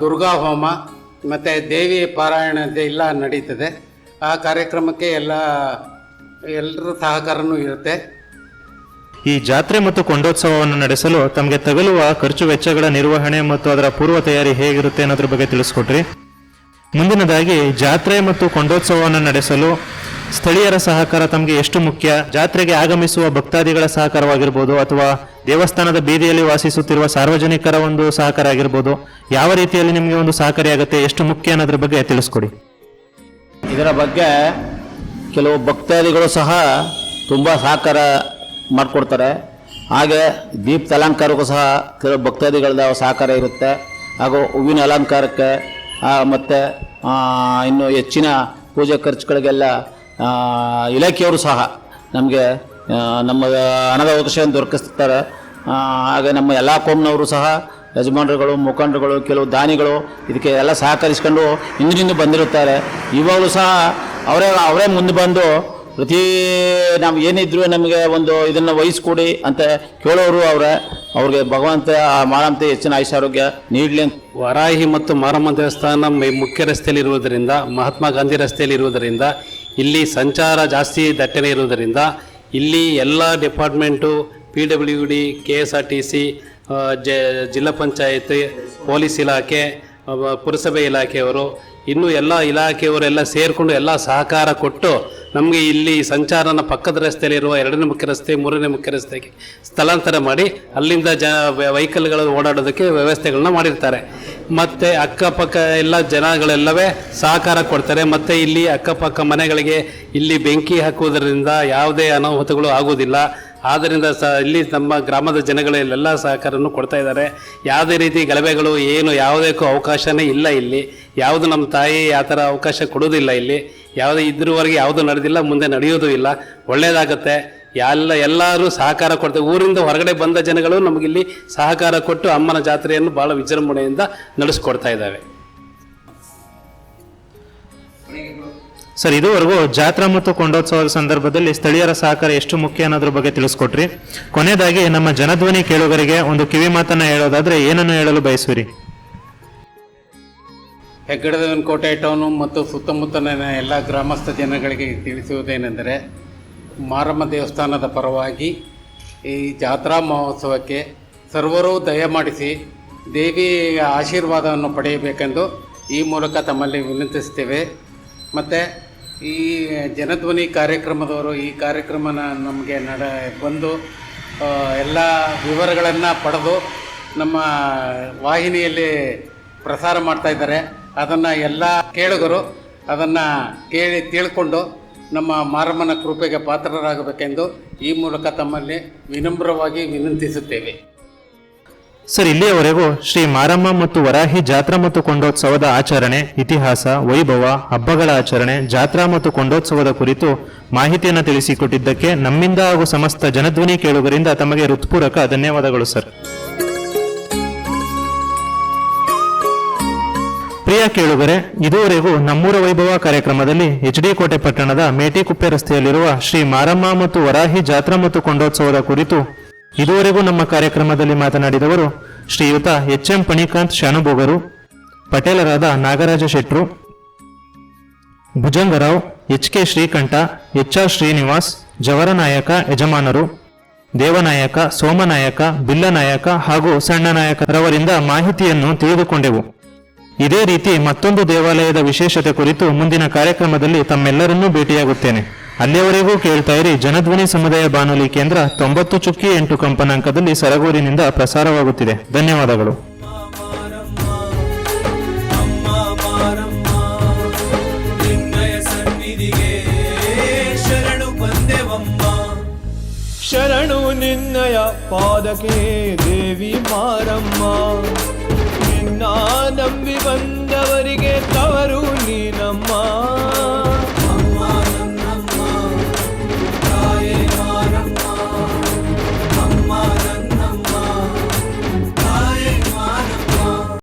ದುರ್ಗಾ ಹೋಮ, ಮತ್ತು ದೇವಿ ಪಾರಾಯಣ ಎಲ್ಲ ನಡೀತದೆ. ಆ ಕಾರ್ಯಕ್ರಮಕ್ಕೆ ಎಲ್ಲ, ಎಲ್ಲರ ಸಹಕಾರನೂ ಇರುತ್ತೆ. ಈ ಜಾತ್ರೆ ಮತ್ತು ಕೊಂಡೋತ್ಸವವನ್ನು ನಡೆಸಲು ತಮಗೆ ತಗಲುವ ಖರ್ಚು ವೆಚ್ಚಗಳ ನಿರ್ವಹಣೆ ಮತ್ತು ಅದರ ಪೂರ್ವ ತಯಾರಿ ಹೇಗಿರುತ್ತೆ ಅನ್ನೋದ್ರ ಬಗ್ಗೆ ತಿಳಿಸ್ಕೊಡ್ರಿ ಮುಂದಿನದಾಗಿ ಜಾತ್ರೆ ಮತ್ತು ಕೊಂಡೋತ್ಸವವನ್ನು ನಡೆಸಲು ಸ್ಥಳೀಯರ ಸಹಕಾರ ತಮಗೆ ಎಷ್ಟು ಮುಖ್ಯ? ಜಾತ್ರೆಗೆ ಆಗಮಿಸುವ ಭಕ್ತಾದಿಗಳ ಸಹಕಾರವಾಗಿರ್ಬೋದು ಅಥವಾ ದೇವಸ್ಥಾನದ ಬೀದಿಯಲ್ಲಿ ವಾಸಿಸುತ್ತಿರುವ ಸಾರ್ವಜನಿಕರ ಒಂದು ಸಹಕಾರ ಆಗಿರ್ಬೋದು, ಯಾವ ರೀತಿಯಲ್ಲಿ ನಿಮಗೆ ಒಂದು ಸಹಕಾರಿಯಾಗುತ್ತೆ ಎಷ್ಟು ಮುಖ್ಯ ಅನ್ನೋದ್ರ ಬಗ್ಗೆ ತಿಳಿಸ್ಕೊಡಿ. ಇದರ ಬಗ್ಗೆ ಕೆಲವು ಭಕ್ತಾದಿಗಳು ಸಹ ತುಂಬ ಸಹಕಾರ ಮಾಡಿಕೊಡ್ತಾರೆ. ಹಾಗೆ ದೀಪದ ಅಲಂಕಾರಕ್ಕೂ ಸಹ ಕೆಲವು ಭಕ್ತಾದಿಗಳದ ಸಹಕಾರ ಇರುತ್ತೆ. ಹಾಗೂ ಹೂವಿನ ಅಲಂಕಾರಕ್ಕೆ ಮತ್ತು ಇನ್ನು ಹೆಚ್ಚಿನ ಪೂಜೆ ಖರ್ಚುಗಳಿಗೆಲ್ಲ ಇಲಾಖೆಯವರು ಸಹ ನಮಗೆ ನಮ್ಮ ಹಣದ ಅವಕಾಶವನ್ನು ದೊರಕಿಸ್ತಾರೆ. ಹಾಗೆ ನಮ್ಮ ಎಲ್ಲ ಕೋಮ್ನವರು ಸಹ ಯಜಮಾನರುಗಳು, ಮುಖಂಡರುಗಳು, ಕೆಲವು ದಾನಿಗಳು ಇದಕ್ಕೆ ಎಲ್ಲ ಸಹಕರಿಸ್ಕೊಂಡು ಹಿಂದಿನಿಂದ ಬಂದಿರುತ್ತಾರೆ. ಇವಾಗಲೂ ಸಹ ಅವರೇ ಅವರೇ ಮುಂದೆ ಬಂದು ಪ್ರತಿ ನಾವು ಏನಿದ್ರು ನಮಗೆ ಒಂದು ಇದನ್ನು ವಹಿಸ್ಕೊಡಿ ಅಂತ ಕೇಳೋರು ಅವರ, ಅವ್ರಿಗೆ ಭಗವಂತ ಆ ಹೆಚ್ಚಿನ ಹೆಚ್ಚಿನ ಆರೋಗ್ಯ ನೀಡಲಿ ಅಂತ. ವರಾಹಿ ಮತ್ತು ಮಾರಮ್ಮ ದೇವಸ್ಥಾನ ಮುಖ್ಯ ರಸ್ತೆಯಲ್ಲಿ ಇರುವುದರಿಂದ, ಮಹಾತ್ಮ ಗಾಂಧಿ ರಸ್ತೆಯಲ್ಲಿ ಇರುವುದರಿಂದ, ಇಲ್ಲಿ ಸಂಚಾರ ಜಾಸ್ತಿ ದಟ್ಟಣೆ ಇರುವುದರಿಂದ, ಇಲ್ಲಿ ಎಲ್ಲ department, P W D, K S R T C ಜಿಲ್ಲಾ ಪಂಚಾಯತ್, ಪೊಲೀಸ್ ಇಲಾಖೆ ಪುರಸಭೆ ಇಲಾಖೆಯವರು ಇನ್ನು ಎಲ್ಲ ಇಲಾಖೆಯವರೆಲ್ಲ ಸೇರಿಕೊಂಡು ಎಲ್ಲ ಸಹಕಾರ ಕೊಟ್ಟು ನಮಗೆ ಇಲ್ಲಿ ಸಂಚಾರನ ಪಕ್ಕದ ರಸ್ತೆಯಲ್ಲಿರುವ ಎರಡನೇ ಮುಖ್ಯ ರಸ್ತೆ, ಮೂರನೇ ಮುಖ್ಯ ರಸ್ತೆಗೆ ಸ್ಥಳಾಂತರ ಮಾಡಿ ಅಲ್ಲಿಂದ ಜ ವೆಹಿಕಲ್ಗಳು ಓಡಾಡೋದಕ್ಕೆ ವ್ಯವಸ್ಥೆಗಳನ್ನ ಮಾಡಿರ್ತಾರೆ. ಮತ್ತು ಅಕ್ಕಪಕ್ಕ ಎಲ್ಲ ಜನಗಳೆಲ್ಲವೇ ಸಹಕಾರ ಕೊಡ್ತಾರೆ. ಮತ್ತು ಇಲ್ಲಿ ಅಕ್ಕಪಕ್ಕ ಮನೆಗಳಿಗೆ ಇಲ್ಲಿ ಬೆಂಕಿ ಹಾಕುವುದರಿಂದ ಯಾವುದೇ ಅನಾಹುತಗಳು ಆಗುವುದಿಲ್ಲ. ಆದ್ದರಿಂದ ಸ, ಇಲ್ಲಿ ನಮ್ಮ ಗ್ರಾಮದ ಜನಗಳೆಲ್ಲ ಸಹಕಾರವನ್ನು ಕೊಡ್ತಾ ಇದ್ದಾರೆ. ಯಾವುದೇ ರೀತಿ ಗಲಭೆಗಳು, ಏನು ಯಾವುದಕ್ಕೂ ಅವಕಾಶವೇ ಇಲ್ಲ ಇಲ್ಲಿ. ಯಾವುದು ನಮ್ಮ ತಾಯಿ ಆ ಥರ ಅವಕಾಶ ಕೊಡೋದಿಲ್ಲ ಇಲ್ಲಿ. ಯಾವುದೇ ಇದ್ರವರೆಗೆ ಯಾವುದು ನಡೆದಿಲ್ಲ, ಮುಂದೆ ನಡೆಯೋದು ಇಲ್ಲ. ಒಳ್ಳೆಯದಾಗತ್ತೆ ಎಲ್ಲ, ಎಲ್ಲರೂ ಸಹಕಾರ ಕೊಡ್ತಾರೆ ಊರಿಂದ ಹೊರಗಡೆ ಬಂದ ಜನಗಳು ನಮಗಿಲ್ಲಿ ಸಹಕಾರ ಕೊಟ್ಟು ಅಮ್ಮನ ಜಾತ್ರೆಯನ್ನು ಭಾಳ ವಿಜೃಂಭಣೆಯಿಂದ ನಡೆಸ್ಕೊಡ್ತಾ ಇದ್ದಾವೆ. ಸರ್, ಇದುವರೆಗೂ ಜಾತ್ರಾ ಮತ್ತು ಕೊಂಡೋತ್ಸವದ ಸಂದರ್ಭದಲ್ಲಿ ಸ್ಥಳೀಯರ ಸಹಕಾರ ಎಷ್ಟು ಮುಖ್ಯ ಅನ್ನೋದ್ರ ಬಗ್ಗೆ ತಿಳಿಸ್ಕೊಟ್ರಿ. ಕೊನೆಯದಾಗಿ ನಮ್ಮ ಜನಧ್ವನಿ ಕೇಳುಗರಿಗೆ ಒಂದು ಕಿವಿ ಮಾತನ್ನ ಹೇಳೋದಾದ್ರೆ ಏನನ್ನು ಹೇಳಲು ಬಯಸುವಿರಿ? ಹೆಗ್ಗಡದೇವನಕೋಟೆ ಟೌನು ಮತ್ತು ಸುತ್ತಮುತ್ತಲಿನ ಎಲ್ಲ ಗ್ರಾಮಸ್ಥ ಜನಗಳಿಗೆ ತಿಳಿಸುವುದೇನೆಂದರೆ, ಮಾರಮ್ಮ ದೇವಸ್ಥಾನದ ಪರವಾಗಿ ಈ ಜಾತ್ರಾ ಮಹೋತ್ಸವಕ್ಕೆ ಸರ್ವರೂ ದಯಮಾಡಿಸಿ ದೇವಿಯ ಆಶೀರ್ವಾದವನ್ನು ಪಡೆಯಬೇಕೆಂದು ಈ ಮೂಲಕ ತಮ್ಮಲ್ಲಿ ವಿನಂತಿಸ್ತೇವೆ ಮತ್ತು ಈ ಜನಧ್ವನಿ ಕಾರ್ಯಕ್ರಮದವರು ಈ ಕಾರ್ಯಕ್ರಮನ ನಮಗೆ ನಡ ಬಂದು ಎಲ್ಲ ವಿವರಗಳನ್ನು ಪಡೆದು ನಮ್ಮ ವಾಹಿನಿಯಲ್ಲಿ ಪ್ರಸಾರ ಮಾಡ್ತಾ ಇದ್ದಾರೆ. ಅದನ್ನು ಎಲ್ಲ ಕೇಳುಗರು ಅದನ್ನು ಕೇಳಿ ತಿಳ್ಕೊಂಡು ನಮ್ಮ ಮಾರಮ್ಮನ ಕೃಪೆಗೆ ಪಾತ್ರರಾಗಬೇಕೆಂದು ಈ ಮೂಲಕ ತಮ್ಮಲ್ಲಿ ವಿನಮ್ರವಾಗಿ ವಿನಂತಿಸುತ್ತೇವೆ. ಸರ್, ಇಲ್ಲಿಯವರೆಗೂ ಶ್ರೀ ಮಾರಮ್ಮ ಮತ್ತು ವರಾಹಿ ಜಾತ್ರಾ ಮತ್ತು ಕೊಂಡೋತ್ಸವದ ಆಚರಣೆ, ಇತಿಹಾಸ, ವೈಭವ, ಹಬ್ಬಗಳ ಆಚರಣೆ, ಜಾತ್ರಾ ಮತ್ತು ಕೊಂಡೋತ್ಸವದ ಕುರಿತು ಮಾಹಿತಿಯನ್ನು ತಿಳಿಸಿಕೊಟ್ಟಿದ್ದಕ್ಕೆ ನಮ್ಮಿಂದ ಹಾಗೂ ಸಮಸ್ತ ಜನಧ್ವನಿ ಕೇಳುಗರಿಂದ ತಮಗೆ ಹೃತ್ಪೂರ್ವಕ ಧನ್ಯವಾದಗಳು, ಸರ್. ಪ್ರಿಯ ಕೇಳುಗರೆ, ಇದುವರೆಗೂ ನಮ್ಮೂರ ವೈಭವ ಕಾರ್ಯಕ್ರಮದಲ್ಲಿ ಎಚ್ ಡಿ ಕೋಟೆ ಪಟ್ಟಣದ ಮೇಟಿಕುಪ್ಪೆ ರಸ್ತೆಯಲ್ಲಿರುವ ಶ್ರೀ ಮಾರಮ್ಮ ಮತ್ತು ವರಾಹಿ ಜಾತ್ರಾ ಮತ್ತು ಕೊಂಡೋತ್ಸವದ ಕುರಿತು ಇದುವರೆಗೂ ನಮ್ಮ ಕಾರ್ಯಕ್ರಮದಲ್ಲಿ ಮಾತನಾಡಿದವರು ಶ್ರೀಯುತ ಎಚ್ ಎಂ ಪಣಿಕಾಂತ್ ಶಾನುಭೋಗರು, ಪಟೇಲರಾದ ನಾಗರಾಜ ಶೆಟ್ರು, Bhujangarao H K Srikanta H R Srinivas, Javaranayaka ಯಜಮಾನರು, ದೇವನಾಯಕ, ಸೋಮನಾಯಕ, ಬಿಲ್ಲನಾಯಕ ಹಾಗೂ ಸಣ್ಣನಾಯಕರವರಿಂದ ಮಾಹಿತಿಯನ್ನು ತಿಳಿದುಕೊಂಡೆವು. ಇದೇ ರೀತಿ ಮತ್ತೊಂದು ದೇವಾಲಯದ ವಿಶೇಷತೆ ಕುರಿತು ಮುಂದಿನ ಕಾರ್ಯಕ್ರಮದಲ್ಲಿ ತಮ್ಮೆಲ್ಲರನ್ನೂ ಭೇಟಿಯಾಗುತ್ತೇನೆ. ಅಲ್ಲಿಯವರೆಗೂ ಕೇಳ್ತಾ ಇರಿ, ಜನಧ್ವನಿ ಸಮುದಾಯ ಬಾನುಲಿ ಕೇಂದ್ರ ತೊಂಬತ್ತು ಚುಕ್ಕಿ ಎಂಟು ಕಂಪನಾಂಕದಲ್ಲಿ ಸರಗೂರಿನಿಂದ ಪ್ರಸಾರವಾಗುತ್ತಿದೆ. ಧನ್ಯವಾದಗಳು. ಶರಣು ನಿನ್ನಯ ಪಾದಕೆ ದೇವಿ ಮಾರಮ್ಮ. ನಿನ್ನ ನಂಬಿ ಬಂದವರಿಗೆ ತವರು